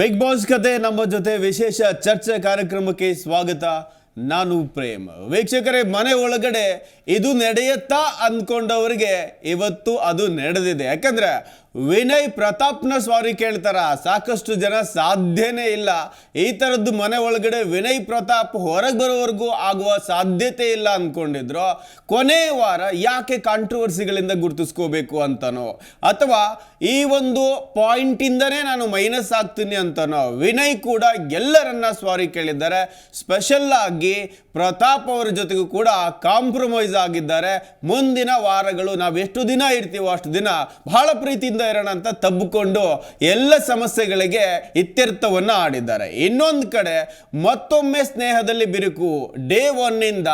Big boss ಕತೆ ನಮ್ಮ ಜೊತೆ ವಿಶೇಷ ಚರ್ಚೆ ಕಾರ್ಯಕ್ರಮಕ್ಕೆ ಸ್ವಾಗತ. ನಾನು ಪ್ರೇಮ್. ವೀಕ್ಷಕರೇ, ಮನೆ ಒಳಗಡೆ ಇದು ನಡೆಯುತ್ತಾ ಅಂದ್ಕೊಂಡವರಿಗೆ ಇವತ್ತು ಅದು ನಡೆದಿದೆ. ಯಾಕಂದ್ರೆ ವಿನಯ್ ಪ್ರತಾಪ್ನ ಸ್ವಾರಿ ಕೇಳ್ತಾರ. ಸಾಕಷ್ಟು ಜನ ಸಾಧ್ಯನೇ ಇಲ್ಲ. ಈ ಥರದ್ದು ಮನೆ ಒಳಗಡೆ ವಿನಯ್ ಪ್ರತಾಪ್ ಹೊರಗೆ ಬರೋವರೆಗೂ ಆಗುವ ಸಾಧ್ಯತೆ ಇಲ್ಲ ಅಂದ್ಕೊಂಡಿದ್ರು ಕೊನೆಯ ವಾರ ಯಾಕೆ ಕಾಂಟ್ರವರ್ಸಿಗಳಿಂದ ಗುರುತಿಸ್ಕೋಬೇಕು ಅಂತನೋ, ಅಥವಾ ಈ ಒಂದು ಪಾಯಿಂಟಿಂದನೇ ನಾನು ಮೈನಸ್ ಆಗ್ತೀನಿ ಅಂತನೋ, ವಿನಯ್ ಕೂಡ ಎಲ್ಲರನ್ನ ಸ್ವಾರಿ ಕೇಳಿದ್ದಾರೆ. ಸ್ಪೆಷಲ್ ಆಗಿ ಪ್ರತಾಪ್ ಅವರ ಜೊತೆಗೂ ಕೂಡ ಕಾಂಪ್ರಮೈಸ್ ಆಗಿದ್ದಾರೆ. ಮುಂದಿನ ವಾರಗಳು ನಾವು ಎಷ್ಟು ದಿನ ಇರ್ತೀವೋ ಅಷ್ಟು ದಿನ ಬಹಳ ಪ್ರೀತಿಯಿಂದ ಇರೋಣ ಅಂತ ತಬ್ಬಿಕೊಂಡು ಎಲ್ಲ ಸಮಸ್ಯೆಗಳಿಗೆ ಇತ್ಯರ್ಥವನ್ನು ಆಡಿದ್ದಾರೆ. ಇನ್ನೊಂದು ಕಡೆ ಮತ್ತೊಮ್ಮೆ ಸ್ನೇಹದಲ್ಲಿ ಬಿರುಕು ಡೇ ಒನ್ನಿಂದ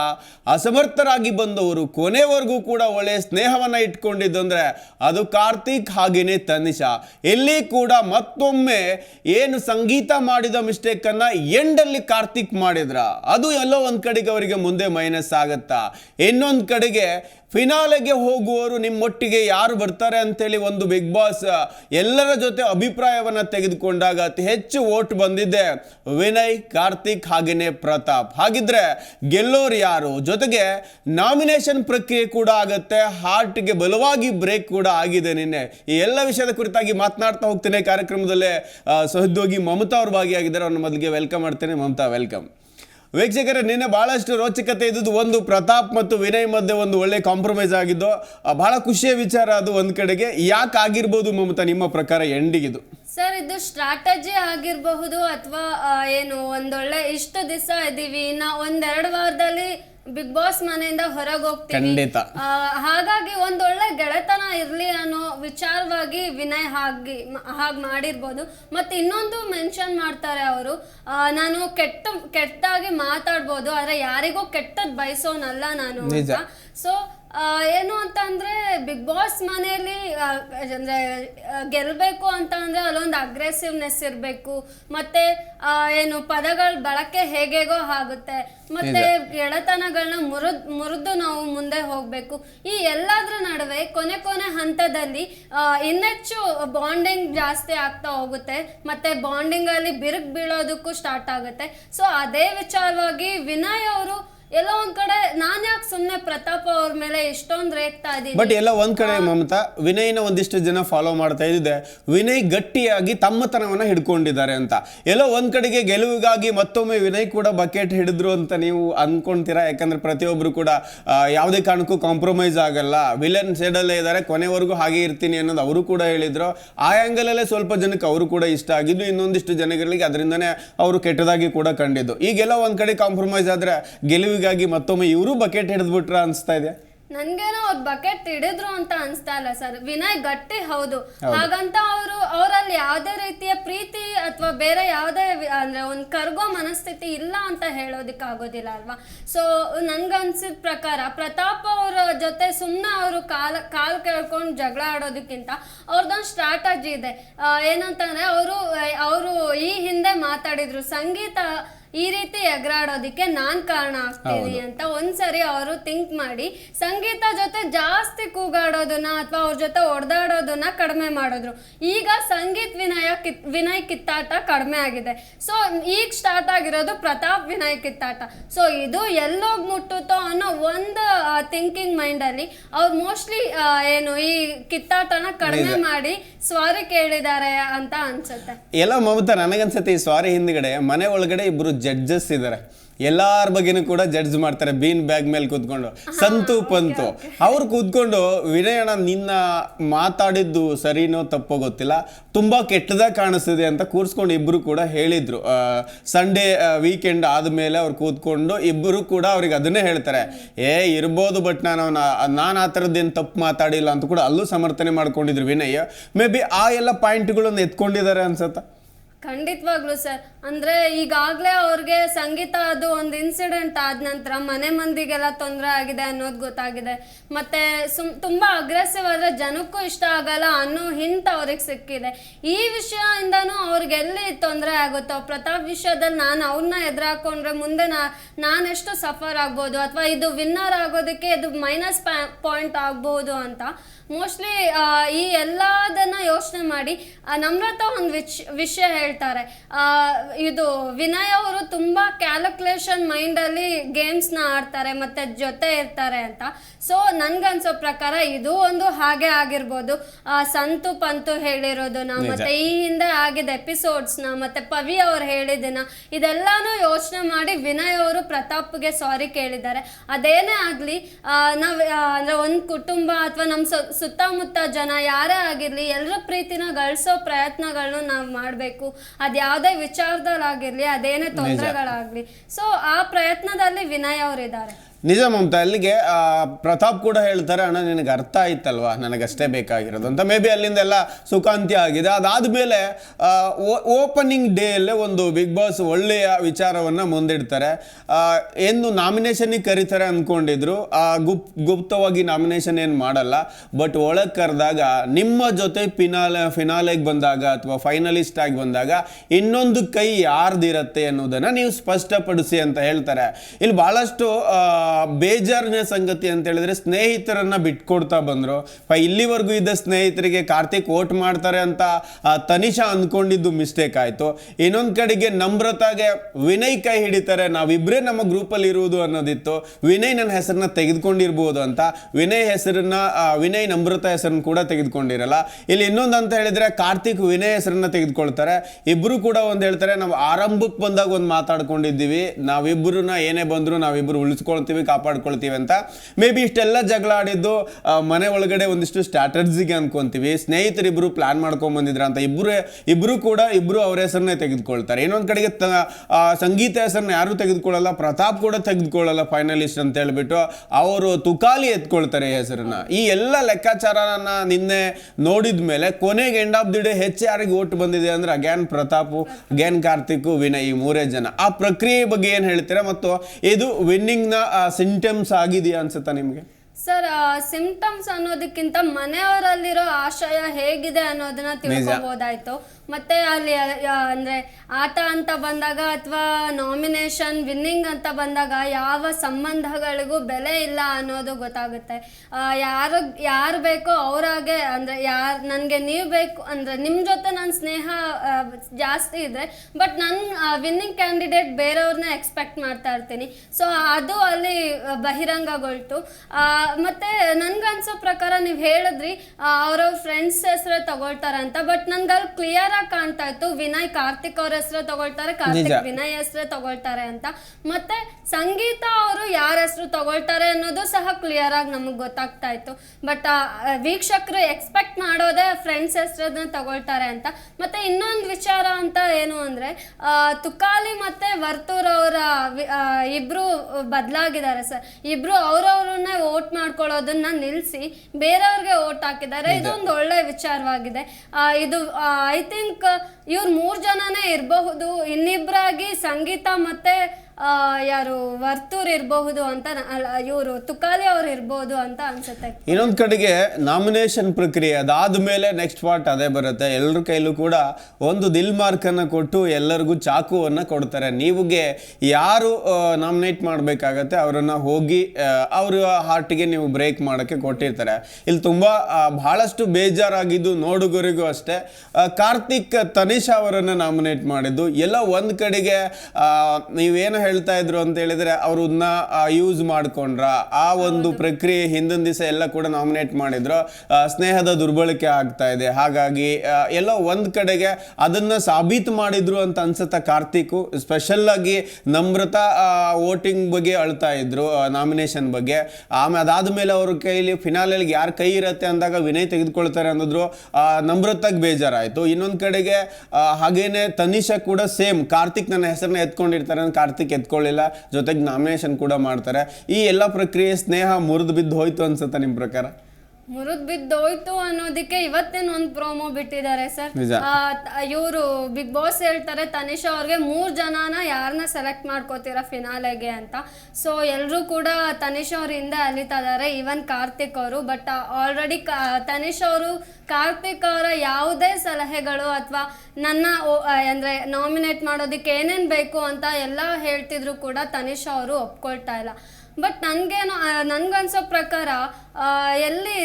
ಅಸಮರ್ಥರಾಗಿ ಬಂದವರು ಕೊನೆವರೆಗೂ ಕೂಡ ಒಳ್ಳೆಯ ಸ್ನೇಹವನ್ನು ಇಟ್ಕೊಂಡಿದ್ದು ಅಂದ್ರೆ ಅದು ಕಾರ್ತಿಕ್ ಹಾಗೆಯೇ ತನಿಷ. ಇಲ್ಲಿ ಕೂಡ ಮತ್ತೊಮ್ಮೆ ಏನು ಸಂಗೀತ ಮಾಡಿದ ಮಿಸ್ಟೇಕನ್ನು ಎಂಡಲ್ಲಿ ಕಾರ್ತಿಕ್ ಮಾಡಿದ್ರ? ಅದು ಎಲ್ಲೋ ಒಂದು ಕಡೆಗೆ ಅವರಿಗೆ ಮುಂದೆ ಮೈನಸ್ ಆಗುತ್ತಾ? ಇನ್ನೊಂದು ಕಡೆಗೆ ಫಿನಾಲೆಗೆ ಹೋಗುವವರು ನಿಮ್ಮೊಟ್ಟಿಗೆ ಯಾರು ಬರ್ತಾರೆ ಅಂತೇಳಿ ಒಂದು ಬಿಗ್ ಬಾಸ್ ಎಲ್ಲರ ಜೊತೆ ಅಭಿಪ್ರಾಯವನ್ನು ತೆಗೆದುಕೊಂಡಾಗ ಅತಿ ಹೆಚ್ಚು ವೋಟ್ ಬಂದಿದ್ದೆ ವಿನಯ್, ಕಾರ್ತಿಕ್ ಹಾಗೆಯೇ ಪ್ರತಾಪ್. ಹಾಗಿದ್ರೆ ಗೆಲ್ಲೋರು ಯಾರು? ಜೊತೆಗೆ ನಾಮಿನೇಷನ್ ಪ್ರಕ್ರಿಯೆ ಕೂಡ ಆಗುತ್ತೆ, ಹಾರ್ಟ್ಗೆ ಬಲವಾಗಿ ಬ್ರೇಕ್ ಕೂಡ ಆಗಿದೆ ನಿನ್ನೆ. ಈ ಎಲ್ಲ ವಿಷಯದ ಕುರಿತಾಗಿ ಮಾತನಾಡ್ತಾ ಹೋಗ್ತೇನೆ ಕಾರ್ಯಕ್ರಮದಲ್ಲೇ ಸಹೋದ್ಯೋಗಿ ಮಮತಾ ಅವರು ಭಾಗಿಯಾಗಿದ್ದಾರೆ. ಅವ್ರನ್ನ ಮೊದಲಿಗೆ ವೆಲ್ಕಮ್ ಮಾಡ್ತೇನೆ. ಮಮತಾ ವೆಲ್ಕಮ್ ವೀಕ್ಷಕರೇ, ನಿನ್ನೆ ಬಹಳಷ್ಟು ರೋಚಕತೆ ಇದ್ದದ್ದು ಒಂದು ಪ್ರತಾಪ್ ಮತ್ತು ವಿನಯ್ ಮಧ್ಯೆ ಒಂದು ಒಳ್ಳೆ ಕಾಂಪ್ರಮೈಸ್ ಆಗಿದ್ದು ಬಹಳ ಖುಷಿಯ ವಿಚಾರ ಅದು ಒಂದ್ ಕಡೆಗೆ. ಯಾಕೆ ಆಗಿರ್ಬೋದು ಮಮತಾ, ನಿಮ್ಮ ಪ್ರಕಾರ ಎಂಡಿಗಿದು? ಸರ್, ಇದು ಸ್ಟ್ರಾಟಜಿ ಆಗಿರಬಹುದು ಅಥವಾ ಏನು, ಒಂದೊಳ್ಳೆ ಇಷ್ಟು ದಿವಸ ಇದ್ದೀವಿ ಇನ್ನ ಒಂದೆರಡು ವಾರದಲ್ಲಿ ಬಿಗ್ ಬಾಸ್ ಮನೆಯಿಂದ ಹೊರಗೆ ಹೋಗ್ತೀವಿ ಖಂಡಿತ. ಆ, ಹಾಗಾಗಿ ಒಂದೊಳ್ಳೆ ಗೆಳೆತನ ಇರ್ಲಿ ಅನ್ನೋ ವಿಚಾರವಾಗಿ ವಿನಯ್ ಹಾಗೆ ಹಾಗೆ ಮಾಡಿರ್ಬೋದು ಮತ್ತೆ ಇನ್ನೊಂದು ಮೆನ್ಷನ್ ಮಾಡ್ತಾರೆ ಅವರು ನಾನು ಕೆಟ್ಟ ಕೆಟ್ಟಾಗಿ ಮಾತಾಡ್ಬೋದು ಆದ್ರೆ ಯಾರಿಗೂ ಕೆಟ್ಟದ್ ಬಯಸೋನಲ್ಲ ನಾನು ನಿಜ. ಸೊ ಏನು ಅಂತ ಅಂದ್ರೆ ಬಿಗ್ ಬಾಸ್ ಮನೆಯಲ್ಲಿ ಅಂದ್ರೆ ಆ, ಗೆಲ್ಬೇಕು ಅಂತ ಅಂದ್ರೆ ಅಲ್ಲೊಂದು ಅಗ್ರೆಸಿವ್ನೆಸ್ ಇರಬೇಕು. ಮತ್ತೆ ಏನು ಪದಗಳ ಬಳಕೆ ಹೇಗೇಗೋ ಆಗುತ್ತೆ. ಮತ್ತೆ ಗೆಳೆತನಗಳನ್ನ ಮುರಿದ್ ಮುರಿದು ನಾವು ಮುಂದೆ ಹೋಗ್ಬೇಕು. ಈ ಎಲ್ಲದರ ನಡುವೆ ಕೊನೆ ಕೊನೆ ಹಂತದಲ್ಲಿ ಇನ್ನೆಚ್ಚು ಬಾಂಡಿಂಗ್ ಜಾಸ್ತಿ ಆಗ್ತಾ ಹೋಗುತ್ತೆ. ಮತ್ತೆ ಬಾಂಡಿಂಗ್ ಅಲ್ಲಿ ಬಿರುಕು ಬೀಳೋದಕ್ಕೂ ಸ್ಟಾರ್ಟ್ ಆಗುತ್ತೆ. ಸೊ ಅದೇ ವಿಚಾರವಾಗಿ ವಿನಯ್ ಅವರು ಎಲ್ಲೋ ಒಂದ್ ಕಡೆ ನಾನ್ ಯಾಕೆ ಸುಮ್ನೆ ಪ್ರತಾಪ್ ಅವ್ರ ಮೇಲೆ ಎಷ್ಟೊಂದ್ ರೇಗ್ತಾ ಬಟ್ ಎಲ್ಲ ಒಂದ್ ಕಡೆ ಮಮತಾ ವಿನಯ್ನ ಒಂದಿಷ್ಟು ಜನ ಫಾಲೋ ಮಾಡ್ತಾ ಇದ್ದಿದೆ. ವಿನಯ್ ಗಟ್ಟಿಯಾಗಿ ತಮ್ಮತನವನ್ನ ಹಿಡ್ಕೊಂಡಿದ್ದಾರೆ ಅಂತ. ಎಲ್ಲೋ ಒಂದ್ ಕಡೆಗೆ ಗೆಲುವಿಗಾಗಿ ಮತ್ತೊಮ್ಮೆ ವಿನಯ್ ಕೂಡ ಬಕೆಟ್ ಹಿಡಿದ್ರು ಅಂತ ನೀವು ಅನ್ಕೊಂತೀರಾ? ಯಾಕಂದ್ರೆ ಪ್ರತಿಯೊಬ್ರು ಕೂಡ ಆ, ಯಾವುದೇ ಕಾರಣಕ್ಕೂ ಕಾಂಪ್ರಮೈಸ್ ಆಗಲ್ಲ. ವಿಲನ್ ಸೈಡಲ್ಲೇ ಇದ್ದಾರೆ ಕೊನೆವರೆಗೂ ಹಾಗೆ ಇರ್ತೀನಿ ಅನ್ನೋದು ಅವರು ಕೂಡ ಹೇಳಿದ್ರು. ಆ ಆ್ಯಂಗಲಲ್ಲೇ ಸ್ವಲ್ಪ ಜನಕ್ಕೆ ಅವರು ಕೂಡ ಇಷ್ಟ ಆಗಿದ್ದು ಇನ್ನೊಂದಿಷ್ಟು ಜನಗಳಿಗೆ ಅದರಿಂದನೇ ಅವರು ಕೆಟ್ಟದಾಗಿ ಕೂಡ ಕಂಡಿದ್ದು. ಈಗೆಲ್ಲ ಒಂದ್ ಕಡೆ ಕಾಂಪ್ರಮೈಸ್ ಆದ್ರೆ ಗೆಲುವಿಗಾಗಿ ಮತ್ತೊಮ್ಮೆ ಇವರು ಬಕೆಟ್ ಹಿಡಿದ್ಬಿಟ್ರ ಅನಿಸ್ತಾ ಇದೆ. ನನ್ಗೇನೋ ಅವ್ರ ಬಕೆಟ್ ಹಿಡಿದ್ರು ಅಂತ ಅನ್ಸ್ತಾ ಇಲ್ಲ ಸರ್. ವಿನಯ್ ಗಟ್ಟಿ ಹೌದು. ಹಾಗಂತ ಅವರು ಅವರಲ್ಲಿ ಯಾವುದೇ ರೀತಿಯ ಪ್ರೀತಿ ಅಥವಾ ಬೇರೆ ಯಾವುದೇ ಅಂದ್ರೆ ಒಂದ್ ಕರ್ಗೋ ಮನಸ್ಥಿತಿ ಇಲ್ಲ ಅಂತ ಹೇಳೋದಿಕ್ ಆಗೋದಿಲ್ಲ ಅಲ್ವಾ? ಸೊ ನನ್ಗನ್ಸಿದ ಪ್ರಕಾರ ಪ್ರತಾಪ್ ಅವರ ಜೊತೆ ಸುಮ್ಮನೆ ಅವರು ಕಾಲ ಕಾಲ್ ಕೇಳ್ಕೊಂಡು ಜಗಳ ಆಡೋದಕ್ಕಿಂತ ಅವ್ರದ್ದೊಂದು ಸ್ಟ್ರಾಟಜಿ ಇದೆ. ಏನಂತಂದ್ರೆ ಅವರು ಅವರು ಈ ಹಿಂದೆ ಮಾತಾಡಿದ್ರು. ಸಂಗೀತ ಈ ರೀತಿ ಎಗರಾಡೋದಕ್ಕೆ ನಾನ್ ಕಾರಣ ಆಗ್ತೀನಿ ಅಂತ ಒಂದ್ಸರಿ ಅವರು ಥಿಂಕ್ ಮಾಡಿ ಸಂಗೀತ ಜೊತೆ ಜಾಸ್ತಿ ಕೂಗಾಡೋದನ್ನ ಅಥವಾ ಅವ್ರ ಜೊತೆ ಹೊಡೆದಾಡೋದನ್ನ ಕಡಿಮೆ ಮಾಡಿದ್ರು. ಈಗ ಸಂಗೀತ್ ವಿನಯ ಕಿತ್ ವಿನಯ್ ಕಿತ್ತಾಟ ಕಡಿಮೆ ಆಗಿದೆ. ಸೊ ಈಗ ಸ್ಟಾರ್ಟ್ ಆಗಿರೋದು ಪ್ರತಾಪ್ ವಿನಯ್ ಕಿತ್ತಾಟ. ಸೊ ಇದು ಎಲ್ಲೋಗ್ ಮುಟ್ಟುತ್ತೋ ಅನ್ನೋ ಒಂದು ಥಿಂಕಿಂಗ್ ಮೈಂಡಲ್ಲಿ ಅವ್ರು ಮೋಸ್ಟ್ಲಿ ಏನು ಈ ಕಿತ್ತಾಟನ ಕಡಿಮೆ ಮಾಡಿ ಸ್ವಾರಿ ಕೇಳಿದ್ದಾರೆ ಅಂತ ಅನ್ಸುತ್ತೆ. ಎಲ್ಲ ಮಮತಾ ನನಗನ್ಸುತ್ತೆ ಈ ಸ್ವಾರಿ ಹಿಂದ್ಗಡೆ ಮನೆ ಒಳಗಡೆ ಇಬ್ರು ಜಡ್ಜಸ್ ಇದ್ದಾರೆ ಎಲ್ಲಾರ ಬಗ್ಗೆನೂ ಕೂಡ ಜಡ್ಜ್ ಮಾಡ್ತಾರೆ ಬೀನ್ ಬ್ಯಾಗ್ ಮೇಲೆ ಕೂತ್ಕೊಂಡು. ಸಂತು ಪಂತು ಅವ್ರು ಕೂತ್ಕೊಂಡು ವಿನಯಣ್ಣ ನಿನ್ನ ಮಾತಾಡಿದ್ದು ಸರಿನೋ ತಪ್ಪೋ ಗೊತ್ತಿಲ್ಲ ತುಂಬಾ ಕೆಟ್ಟದಾಗ ಕಾಣಿಸ್ತಿದೆ ಅಂತ ಕೂರ್ಸ್ಕೊಂಡು ಇಬ್ಬರು ಕೂಡ ಹೇಳಿದ್ರು. ಸಂಡೇ ವೀಕೆಂಡ್ ಆದಮೇಲೆ ಅವ್ರು ಕೂತ್ಕೊಂಡು ಇಬ್ಬರು ಕೂಡ ಅವ್ರಿಗೆ ಅದನ್ನೇ ಹೇಳ್ತಾರೆ. ಏ ಇರ್ಬೋದು ಬಟ್ ನಾನು ಅವನ ನಾನು ಆ ಥರದ್ದೇನು ತಪ್ಪು ಮಾತಾಡಿಲ್ಲ ಅಂತ ಕೂಡ ಅಲ್ಲೂ ಸಮರ್ಥನೆ ಮಾಡ್ಕೊಂಡಿದ್ರು ವಿನಯ್. ಮೇ ಬಿ ಆ ಎಲ್ಲ ಪಾಯಿಂಟ್ಗಳನ್ನು ಎತ್ಕೊಂಡಿದ್ದಾರೆ ಅನ್ಸತ್ತ? ಖಂಡಿತವಾಗ್ಲು ಸರ್. ಅಂದ್ರೆ ಈಗಾಗ್ಲೇ ಅವ್ರಿಗೆ ಸಂಗೀತ ಅದು ಒಂದು ಇನ್ಸಿಡೆಂಟ್ ಆದ ನಂತರ ಮನೆ ಮಂದಿಗೆಲ್ಲ ತೊಂದರೆ ಆಗಿದೆ ಅನ್ನೋದು ಗೊತ್ತಾಗಿದೆ. ಮತ್ತೆ ಸುಮ್ ತುಂಬಾ ಅಗ್ರೆಸಿವ್ ಆದ್ರೆ ಜನಕ್ಕೂ ಇಷ್ಟ ಆಗಲ್ಲ ಅನ್ನೋ ಹಿಂತ ಅವ್ರಿಗೆ ಸಿಕ್ಕಿದೆ. ಈ ವಿಷಯದಿಂದನೂ ಅವ್ರಿಗೆಲ್ಲಿ ತೊಂದರೆ ಆಗುತ್ತೋ, ಪ್ರತಾಪ್ ವಿಷಯದಲ್ಲಿ ನಾನು ಅವ್ರನ್ನ ಎದುರಾಕೊಂಡ್ರೆ ಮುಂದೆ ನಾ ನಾನೆಷ್ಟು ಸಫರ್ ಆಗ್ಬೋದು ಅಥವಾ ಇದು ವಿನ್ನರ್ ಆಗೋದಕ್ಕೆ ಇದು ಮೈನಸ್ ಪಾಯಿಂಟ್ ಆಗ್ಬೋದು ಅಂತ ಮೋಸ್ಟ್ಲಿ ಈ ಎಲ್ಲದನ್ನ ಯೋಚನೆ ಮಾಡಿ. ನಮ್ರತ ಒಂದು ವಿಚ್ ವಿಷಯ ಹೇಳ್ತಾರೆ ಆ, ಇದು ವಿನಯ್ ಅವರು ತುಂಬ ಕ್ಯಾಲ್ಕುಲೇಷನ್ ಮೈಂಡಲ್ಲಿ ಗೇಮ್ಸ್ನ ಆಡ್ತಾರೆ ಮತ್ತೆ ಜೊತೆ ಇರ್ತಾರೆ ಅಂತ. ಸೊ ನನ್ಗನ್ಸೋ ಪ್ರಕಾರ ಇದು ಒಂದು ಹಾಗೆ ಆಗಿರ್ಬೋದು. ಸಂತು ಪಂತು ಹೇಳಿರೋದನ್ನ. ಮತ್ತೆ ಈ ಹಿಂದೆ ಆಗಿದ್ದ ಎಪಿಸೋಡ್ಸ್ನ ಮತ್ತೆ ಪವಿ ಅವ್ರು ಹೇಳಿದ್ದನ್ನ ಇದೆಲ್ಲಾನು ಯೋಚನೆ ಮಾಡಿ ವಿನಯ್ ಅವರು ಪ್ರತಾಪ್ಗೆ ಸಾರಿ ಕೇಳಿದ್ದಾರೆ. ಅದೇನೇ ಆಗಲಿ ನಾವು ಅಂದ್ರೆ ಒಂದು ಕುಟುಂಬ ಅಥವಾ ನಮ್ಮ ಸುತ್ತಮುತ್ತ ಜನ ಯಾರೇ ಆಗಿರಲಿ ಎಲ್ಲರ ಪ್ರೀತಿನ ಗಳಿಸೋ ಪ್ರಯತ್ನಗಳನ್ನ ನಾವು ಮಾಡಬೇಕು. ಅದು ಯಾವುದೇ ವಿಚಾರದಲ್ಲಾಗಿರಲಿ ಅದೇನೇ ತೊಂದರೆಗಳಾಗಲಿ. ಸೊ ಆ ಪ್ರಯತ್ನದಲ್ಲಿ ವಿನಯ್ ಅವರಿದ್ದಾರೆ. ನಿಜ ಮಮತಾ ಅಲ್ಲಿಗೆ ಪ್ರತಾಪ್ ಕೂಡ ಹೇಳ್ತಾರೆ ಅಣ್ಣ ನಿನಗೆ ಅರ್ಥ ಆಯ್ತಲ್ವಾ? ನನಗಷ್ಟೇ ಬೇಕಾಗಿರೋದು. ಅಂತ ಮೇ ಬಿ ಅಲ್ಲಿಂದ ಎಲ್ಲ ಸುಖಾಂತ್ಯ ಆಗಿದೆ ಅದಾದಮೇಲೆ ಓಪನಿಂಗ್ ಡೇಯಲ್ಲೇ ಒಂದು ಬಿಗ್ ಬಾಸ್ ಒಳ್ಳೆಯ ವಿಚಾರವನ್ನು ಮುಂದಿಡ್ತಾರೆ. ಎಂದು ನಾಮಿನೇಷನ್ಗೆ ಕರೀತಾರೆ ಅಂದ್ಕೊಂಡಿದ್ರು ಗುಪ್ ಗುಪ್ತವಾಗಿ ನಾಮಿನೇಷನ್ ಏನು ಮಾಡಲ್ಲ. ಬಟ್ ಒಳಗೆ ಕರೆದಾಗ ನಿಮ್ಮ ಜೊತೆ ಫಿನಾಲೆ ಫಿನಾಲೆಗೆ ಬಂದಾಗ ಅಥವಾ ಫೈನಲಿಸ್ಟ್ ಆಗಿ ಬಂದಾಗ ಇನ್ನೊಂದು ಕೈ ಯಾರ್ದಿರತ್ತೆ ಅನ್ನೋದನ್ನ ನೀವು ಸ್ಪಷ್ಟಪಡಿಸಿ ಅಂತ ಹೇಳ್ತಾರೆ. ಇಲ್ಲಿ ಬಹಳಷ್ಟು ಆ, ಬೇಜಾರಿನ ಸಂಗತಿ ಅಂತ ಹೇಳಿದ್ರೆ ಸ್ನೇಹಿತರನ್ನ ಬಿಟ್ಕೊಡ್ತಾ ಬಂದರು. ಇಲ್ಲಿವರೆಗೂ ಇದ್ದ ಸ್ನೇಹಿತರಿಗೆ ಕಾರ್ತಿಕ್ ಓಟ್ ಮಾಡ್ತಾರೆ ಅಂತ ತನಿಷಾ ಅಂದ್ಕೊಂಡಿದ್ದು ಮಿಸ್ಟೇಕ್ ಆಯಿತು. ಇನ್ನೊಂದು ಕಡೆಗೆ ನಮ್ರತಾಗೆ ವಿನಯ್ ಕೈ ಹಿಡಿತಾರೆ. ನಾವಿಬ್ಬರೇ ನಮ್ಮ ಗ್ರೂಪಲ್ಲಿ ಇರುವುದು ಅನ್ನೋದಿತ್ತು. ವಿನಯ್ ನನ್ನ ಹೆಸರನ್ನ ತೆಗೆದುಕೊಂಡಿರ್ಬೋದು ಅಂತ. ವಿನಯ್ ಹೆಸರನ್ನ ವಿನಯ್ ನಮ್ರತಾ ಹೆಸರನ್ನ ಕೂಡ ತೆಗೆದುಕೊಂಡಿರಲ್ಲ. ಇಲ್ಲಿ ಇನ್ನೊಂದು ಅಂತ ಹೇಳಿದ್ರೆ ಕಾರ್ತಿಕ್ ವಿನಯ್ ಹೆಸರನ್ನ ತೆಗೆದುಕೊಳ್ತಾರೆ. ಇಬ್ರು ಕೂಡ ಒಂದು ಹೇಳ್ತಾರೆ, ನಾವು ಆರಂಭಕ್ಕೆ ಬಂದಾಗ ಒಂದು ಮಾತಾಡ್ಕೊಂಡಿದ್ದೀವಿ. ನಾವಿಬ್ಬರನ್ನ ಏನೇ ಬಂದ್ರು ನಾವಿಬ್ರು ಉಳಿಸ್ಕೊಳ್ತೀವಿ. ಕಾಪಾಡ್ಕೊಳ್ತೀವಿ ಅಂತ. ಮೇ ಬಿ ಇಷ್ಟೆಲ್ಲ ಜಗಳ ಆಡಿದ್ದು ಮನೆ ಒಳಗಡೆ ಒಂದಿಷ್ಟು ಸ್ಟ್ರಾಟಜಿಗೆ ಅನ್ಕೊಂತೀವಿ. ಸ್ನೇಹಿತರಿಬ್ರು ಪ್ಲಾನ್ ಮಾಡ್ಕೊಂಡ್ ಬಂದಿದ್ರ ಅಂತ. ಇಬ್ರು ಇಬ್ರು ಕೂಡ ಇಬ್ರು ಅವರ ಹೆಸರನ್ನೇ ತೆಗೆದುಕೊಳ್ತಾರೆ. ಇನ್ನೊಂದು ಕಡೆಗೆ ಸಂಗೀತ ಹೆಸರನ್ನ ಯಾರು ತೆಗೆದುಕೊಳ್ಳಲ್ಲ. ಪ್ರತಾಪ್ ಕೂಡ ತೆಗೆದುಕೊಳ್ಳಲ್ಲ ಫೈನಲಿಸ್ಟ್ ಅಂತ ಹೇಳ್ಬಿಟ್ಟು ಅವರು ತುಕಾಲಿ ಎತ್ಕೊಳ್ತಾರೆ ಹೆಸರನ್ನ. ಈ ಎಲ್ಲ ಲೆಕ್ಕಾಚಾರನ ನಿನ್ನೆ ನೋಡಿದ ಮೇಲೆ ಕೊನೆಗೆ ಎಂಡ್ ಆಫ್ ದಿ ಡೇ ಹೆಚ್ಚು ಯಾರಿಗೆ ಓಟ್ ಬಂದಿದೆ ಅಂದ್ರೆ ಅಗ್ಯಾನ್ ಪ್ರತಾಪ್ ಅಗ್ಯಾನ್ ಕಾರ್ತಿಕ್, ವಿನಯ್ ಈ ಮೂರೇ ಜನ. ಆ ಪ್ರಕ್ರಿಯೆ ಬಗ್ಗೆ ಏನ್ ಹೇಳ್ತೀರಾ? ಮತ್ತು ಇದು ವಿನ್ನಿಂಗ್ನ ಸಿಂಟಮ್ಸ್ ಆಗಿದೆಯಾ ಅನ್ಸುತ್ತಾ ನಿಮ್ಗೆ? ಸರ್ ಸಿಂಪ್ಟಮ್ಸ್ ಅನ್ನೋದಕ್ಕಿಂತ ಮನೆಯವರಲ್ಲಿರೋ ಆಶಯ ಹೇಗಿದೆ ಅನ್ನೋದನ್ನ ತಿಳ್ಕೊಬೋದಾಯ್ತು. ಮತ್ತೆ ಅಲ್ಲಿ ಅಂದ್ರೆ ಆಟ ಅಂತ ಬಂದಾಗ ಅಥವಾ ನಾಮಿನೇಷನ್ ವಿನ್ನಿಂಗ್ ಅಂತ ಬಂದಾಗ ಯಾವ ಸಂಬಂಧಗಳಿಗೂ ಬೆಲೆ ಇಲ್ಲ ಅನ್ನೋದು ಗೊತ್ತಾಗುತ್ತೆ. ಯಾರು ಯಾರು ಬೇಕೋ ಅವರಾಗೆ, ಅಂದ್ರೆ ಯಾರು, ನನಗೆ ನೀವು ಬೇಕು, ಅಂದ್ರೆ ನಿಮ್ಮ ಜೊತೆ ನನ್ನ ಸ್ನೇಹ ಜಾಸ್ತಿ ಇದೆ ಬಟ್ ನನ್ನ ವಿನ್ನಿಂಗ್ ಕ್ಯಾಂಡಿಡೇಟ್ ಬೇರೆಯವ್ರನ್ನ ಎಕ್ಸ್ಪೆಕ್ಟ್ ಮಾಡ್ತಾ ಇರ್ತೀನಿ. ಸೊ ಅದು ಅಲ್ಲಿ ಬಹಿರಂಗಗೊಳ್ತು. ಮತ್ತು ನನ್ಗನ್ಸೋ ಪ್ರಕಾರ ನೀವು ಹೇಳಿದ್ರಿ ಅವ್ರವ್ರ ಫ್ರೆಂಡ್ಸ್ ಹೆಸರು ತಗೊಳ್ತಾರೆ ಅಂತ ಬಟ್ ನನ್ಗೆ ಅಲ್ಲಿ ಕ್ಲಿಯರ್ ಕಾಣ್ತಾ ಇತ್ತು. ವಿನಯ್ ಕಾರ್ತಿಕ್ ಅವ್ರ ಹೆಸರು ತಗೊಳ್ತಾರೆ ಕಾರ್ತಿಕ್ ವಿನಯ್ ಹೆಸರು ತಗೊಳ್ತಾರೆ ಅಂತ. ಮತ್ತೆ ಸಂಗೀತ ಅವರು ಯಾರ ಹೆಸರು ತಗೊಳ್ತಾರೆ ಅನ್ನೋದು ಸಹ ಕ್ಲಿಯರ್ ಆಗಿ ನಮಗೆ ಗೊತ್ತಾಗ್ತಾ ಇತ್ತು. ಬಟ್ ವೀಕ್ಷಕರು ಎಕ್ಸ್ಪೆಕ್ಟ್ ಮಾಡೋದೇ ಫ್ರೆಂಡ್ಸ್ ಹೆಸರನ್ನ ತಗೊಳ್ತಾರೆ ಅಂತ. ಮತ್ತೆ ಇನ್ನೊಂದು ವಿಚಾರ ಅಂತ ಏನು ಅಂದ್ರೆ ತುಕಾಲಿ ಮತ್ತೆ ವರ್ತೂರ್ ಅವರ ಇಬ್ರು ಬದಲಾಗಿದ್ದಾರೆ ಸರ್. ಇಬ್ರು ಅವ್ರವ್ರನ್ನ ಓಟ್ ಮಾಡ್ಕೊಳ್ಳೋದನ್ನ ನಿಲ್ಲಿಸಿ ಬೇರೆಯವ್ರಿಗೆ ಓಟ್ ಹಾಕಿದ್ದಾರೆ. ಇದೊಂದು ಒಳ್ಳೆ ವಿಚಾರವಾಗಿದೆ. ಇದು ಐ ಥಿಂಕ್ ಇವ್ರು ಮೂರು ಜನನೇ ಇರಬಹುದು. ಇನ್ನಿಬ್ರಾಗಿ ಸಂಗೀತ ಮತ್ತೆ ಯಾರು ವರ್ತೂರ್ ಇರಬಹುದು ಅಂತ ಇವರು ತುಕಾಲಿ ಅವ್ರು ಇರಬಹುದು ಅಂತ ಅನ್ಸುತ್ತೆ. ಇನ್ನೊಂದು ಕಡೆಗೆ ನಾಮಿನೇಷನ್ ಪ್ರಕ್ರಿಯೆ, ಅದಾದ ಮೇಲೆ ನೆಕ್ಸ್ಟ್ ಪಾರ್ಟ್ ಅದೇ ಬರುತ್ತೆ. ಎಲ್ಲರ ಕೈಲೂ ಕೂಡ ಒಂದು ದಿಲ್ ಮಾರ್ಕನ್ನು ಕೊಟ್ಟು ಎಲ್ಲರಿಗೂ ಚಾಕುವನ್ನ ಕೊಡ್ತಾರೆ. ನೀವುಗೆ ಯಾರು ನಾಮಿನೇಟ್ ಮಾಡಬೇಕಾಗತ್ತೆ ಅವರನ್ನು ಹೋಗಿ ಅವರ ಹಾರ್ಟಿಗೆ ನೀವು ಬ್ರೇಕ್ ಮಾಡೋಕ್ಕೆ ಕೊಟ್ಟಿರ್ತಾರೆ. ಇಲ್ಲಿ ತುಂಬ ಬಹಳಷ್ಟು ಬೇಜಾರಾಗಿದ್ದು ನೋಡುಗರಿಗೂ ಅಷ್ಟೇ. ಕಾರ್ತಿಕ್ ತನಿಷಾ ಅವರನ್ನು ನಾಮಿನೇಟ್ ಮಾಡಿದ್ದು. ಎಲ್ಲ ಒಂದು ಕಡೆಗೆ ನೀವೇನು ಹೇಳ್ತಾ ಇದ್ರು ಅಂತ ಹೇಳಿದ್ರೆ ಅವ್ರನ್ನ ಯೂಸ್ ಮಾಡ್ಕೊಂಡ್ರ? ಆ ಒಂದು ಪ್ರಕ್ರಿಯೆ ಹಿಂದಿನ ದಿವಸ ಎಲ್ಲ ಕೂಡ ನಾಮಿನೇಟ್ ಮಾಡಿದ್ರು. ಸ್ನೇಹದ ದುರ್ಬಳಕೆ ಆಗ್ತಾ ಇದೆ. ಹಾಗಾಗಿ ಎಲ್ಲೋ ಒಂದ್ ಕಡೆಗೆ ಅದನ್ನ ಸಾಬೀತು ಮಾಡಿದ್ರು ಅಂತ ಅನ್ಸುತ್ತೆ ಕಾರ್ತಿಕ್. ಸ್ಪೆಷಲ್ ಆಗಿ ನಮ್ರತಾ ವೋಟಿಂಗ್ ಬಗ್ಗೆ ಅಳ್ತಾ ಇದ್ರು ನಾಮಿನೇಷನ್ ಬಗ್ಗೆ. ಆಮೇಲೆ ಅದಾದ್ಮೇಲೆ ಅವ್ರ ಕೈಲಿ ಫಿನಾಲಲ್ಲಿ ಯಾರ ಕೈ ಇರತ್ತೆ ಅಂದಾಗ ವಿನಯ್ ತೆಗೆದುಕೊಳ್ತಾರೆ ಅನ್ನೋದ್ರು ನಮ್ರತಾಗ್ ಬೇಜಾರಾಯ್ತು. ಇನ್ನೊಂದ್ ಕಡೆಗೆ ಹಾಗೇನೆ ತನಿಷಾ ಕೂಡ ಸೇಮ್ ಕಾರ್ತಿಕ್ ನನ್ನ ಹೆಸರನ್ನ ಎತ್ಕೊಂಡಿರ್ತಾರೆ ಅಂತ ಕಾರ್ತಿಕ್ ಎತ್ಕೊಳ್ಳಿಲ್ಲ ಜೊತೆಗೆ ನಾಮಿನೇಷನ್ ಕೂಡ ಮಾಡ್ತಾರೆ. ಈ ಎಲ್ಲ ಪ್ರಕ್ರಿಯೆ ಸ್ನೇಹ ಮುರಿದು ಬಿದ್ದು ಹೋಯ್ತು ಅನ್ಸುತ್ತೆ ನಿಮ್ಮ ಪ್ರಕಾರ? ಮುರಿದ್ ಬಿದ್ದೋಯ್ತು ಅನ್ನೋದಕ್ಕೆ ಇವತ್ತೇನು ಒಂದು ಪ್ರೋಮೋ ಬಿಟ್ಟಿದ್ದಾರೆ ಸರ್? ನಿಜ. ಇವರು ಬಿಗ್ ಬಾಸ್ ಹೇಳ್ತಾರೆ ತನಿಷಾ ಅವ್ರಿಗೆ ಮೂರ್ ಜನನ ಯಾರನ್ನ ಸೆಲೆಕ್ಟ್ ಮಾಡ್ಕೋತೀರಾ ಫಿನಾಲೆಗೆ ಅಂತ. ಸೊ ಎಲ್ಲರೂ ಕೂಡ ತನಿಷಾ ಅವ್ರ ಹಿಂದೆ ಅಲಿತಾ ಇದಾರೆ ಈವನ್ ಕಾರ್ತಿಕ್ ಅವರು. ಬಟ್ ಆಲ್ರೆಡಿ ತನಿಷಾ ಅವರು ಕಾರ್ತಿಕ್ ಅವರ ಯಾವುದೇ ಸಲಹೆಗಳು ಅಥವಾ ನನ್ನ ಓ- ಆ, ಅಂದ್ರೆ ನಾಮಿನೇಟ್ ಮಾಡೋದಕ್ಕೆ ಏನೇನ್ ಬೇಕು ಅಂತ ಎಲ್ಲ ಹೇಳ್ತಿದ್ರು ಕೂಡ ತನಿಷಾ ಅವರು ಒಪ್ಕೊಳ್ತಾ ಇಲ್ಲ. ಬಟ್ ನನಗೇನು ನನಗನ್ಸೋ ಪ್ರಕಾರ ಎಲ್ಲಿ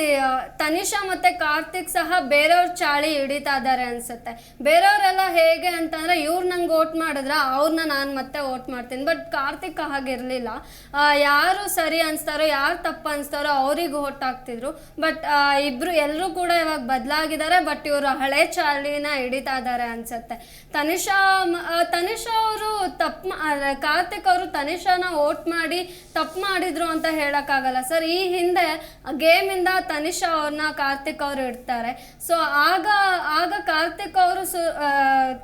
ತನಿಷಾ ಮತ್ತೆ ಕಾರ್ತಿಕ್ ಸಹ ಬೇರೆಯವ್ರ ಚಾಳಿ ಹಿಡಿತಾ ಇದ್ದಾರೆ ಅನಿಸುತ್ತೆ. ಬೇರೆಯವರೆಲ್ಲ ಹೇಗೆ ಅಂತಂದ್ರೆ ಇವ್ರು ನಂಗೆ ಓಟ್ ಮಾಡಿದ್ರೆ ಅವ್ರನ್ನ ನಾನು ಮತ್ತೆ ಓಟ್ ಮಾಡ್ತೀನಿ. ಬಟ್ ಕಾರ್ತಿಕ್ ಹಾಗಿರಲಿಲ್ಲ. ಯಾರು ಸರಿ ಅನ್ಸ್ತಾರೋ, ಯಾರು ತಪ್ಪು ಅನ್ಸ್ತಾರೋ ಅವ್ರಿಗೆ ಓಟ್ ಹಾಕ್ತಿದ್ರು. ಬಟ್ ಇಬ್ರು ಎಲ್ಲರೂ ಕೂಡ ಇವಾಗ ಬದಲಾಗಿದ್ದಾರೆ ಬಟ್ ಇವರು ಹಳೆ ಚಾಳಿನ ಹಿಡಿತಾ ಇದ್ದಾರೆ ಅನಿಸುತ್ತೆ. ತನಿಷಾ ತನಿಷಾ ಅವರು ತಪ್ಪು ಕಾರ್ತಿಕ್ ಅವರು ತನಿಷಾನ ಓಟ್ ಮಾಡಿ ತಪ್ಪು ಮಾಡಿದ್ರು ಅಂತ ಹೇಳೋಕ್ಕಾಗಲ್ಲ. ಸರ್, ಈ ಹಿಂದೆ ಗೇಮಿಂದ ತನಿಷಾ ಅವ್ರನ್ನ ಕಾರ್ತಿಕ್ ಅವರು ಇಡ್ತಾರೆ. ಸೊ ಆಗ ಆಗ ಕಾರ್ತಿಕ್ ಅವರು ಸು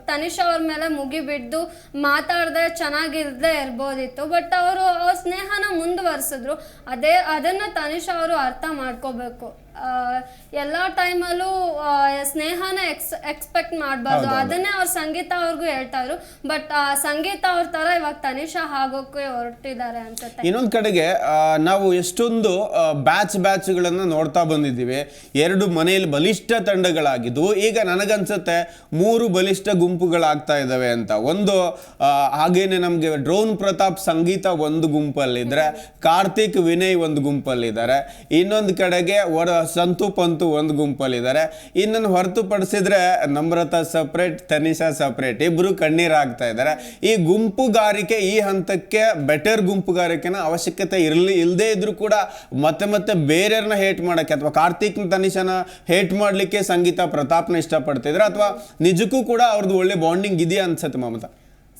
ತನಿಷಾ ಅವ್ರ ಮೇಲೆ ಮುಗಿಬಿದ್ದು ಮಾತಾಡದೆ ಚೆನ್ನಾಗಿರದೆ ಇರ್ಬೋದಿತ್ತು. ಬಟ್ ಅವರು, ಅವ್ರ ಸ್ನೇಹನ ಮುಂದುವರ್ಸಿದ್ರು. ಅದೇ, ಅದನ್ನ ತನಿಷಾ ಅವರು ಅರ್ಥ ಮಾಡ್ಕೋಬೇಕು. ಎಲ್ಲ ಟೈಮಲ್ಲೂ ಸ್ನೇಹನ ಎಕ್ಸ್ ಎಕ್ಸ್ಪೆಕ್ಟ್ ಮಾಡಬಾರ್ದು. ಅದನ್ನೇ ಅವ್ರ ಸಂಗೀತ ಅವ್ರಿಗೂ ಹೇಳ್ತಾ ಇದ್ರು ಬಟ್ ಸಂಗೀತ ಅವ್ರ ತರ ಇವಾಗ ತನಿಷಾ ಆಗೋಕೆ ಹೊರಟಿದ್ದಾರೆ ಅನ್ಸುತ್ತೆ. ಇನ್ನೊಂದು ಕಡೆಗೆ ನಾವು ಎಷ್ಟೊಂದು ಬ್ಯಾಚ್ ಬ್ಯಾಚ್ಗಳನ್ನು ನೋಡ್ತಾ ಬಂದಿದ್ದೀವಿ. ಎರಡು ಮನೆಯಲ್ಲಿ ಬಲಿಷ್ಠ ತಂಡಗಳಾಗಿದ್ವು ಈಗ ನನಗನ್ಸುತ್ತೆ ಮೂರು ಬಲಿಷ್ಠ ಗುಂಪುಗಳಾಗ್ತಾ ಇದ್ದಾವೆ ಅಂತ. ಒಂದು ಹಾಗೇನೆ ನಮಗೆ ಡ್ರೋನ್ ಪ್ರತಾಪ್ ಸಂಗೀತ ಒಂದು ಗುಂಪಲ್ಲಿದ್ದರೆ ಕಾರ್ತಿಕ್ ವಿನಯ್ ಒಂದು ಗುಂಪಲ್ಲಿದ್ದಾರೆ. ಇನ್ನೊಂದು ಕಡೆಗೆ ಸಂತು ಪಂತು ಒಂದು ಗುಂಪಲ್ಲಿದ್ದಾರೆ. ಇನ್ನೊಂದು ಹೊರತುಪಡಿಸಿದ್ರೆ ನಮ್ರತ ಸಪ್ರೇಟ್ ತನಿಷಾ ಸಪ್ರೇಟ್ ಇಬ್ರು ಕಣ್ಣೀರಾಗ್ತಾ ಇದ್ದಾರೆ. ಈ ಗುಂಪುಗಾರಿಕೆ ಈ ಹಂತಕ್ಕೆ ಬೆಟರ್ ಗುಂಪುಗಾರಿಕೆನ ಅವಶ್ಯಕತೆ ಇರಲಿ ಇಲ್ಲದೇ ಇದ್ದರೂ ಕೂಡ ಮತ್ತೆ ಮತ್ತೆ ಬೇರೆಯವ್ರನ್ನ ಹೇಟ್ ಮಾಡೋಕ್ಕೆ ಅಥವಾ ಕಾರ್ತಿಕ್ ತನಿಷನ ಹೇಟ್ ಮಾಡಲಿಕ್ಕೆ ಸಂಗೀತ ಪ್ರತಾಪ್ನ ಇಷ್ಟಪಡ್ತಿದ್ರೆ ಅಥವಾ ನಿಜಕ್ಕೂ ಕೂಡ ಅವ್ರದ್ದು ಒಳ್ಳೆ ಬಾಂಡಿಂಗ್ ಇದೆಯಾ ಅನ್ಸತ್ತೆ ಮಮತಾ?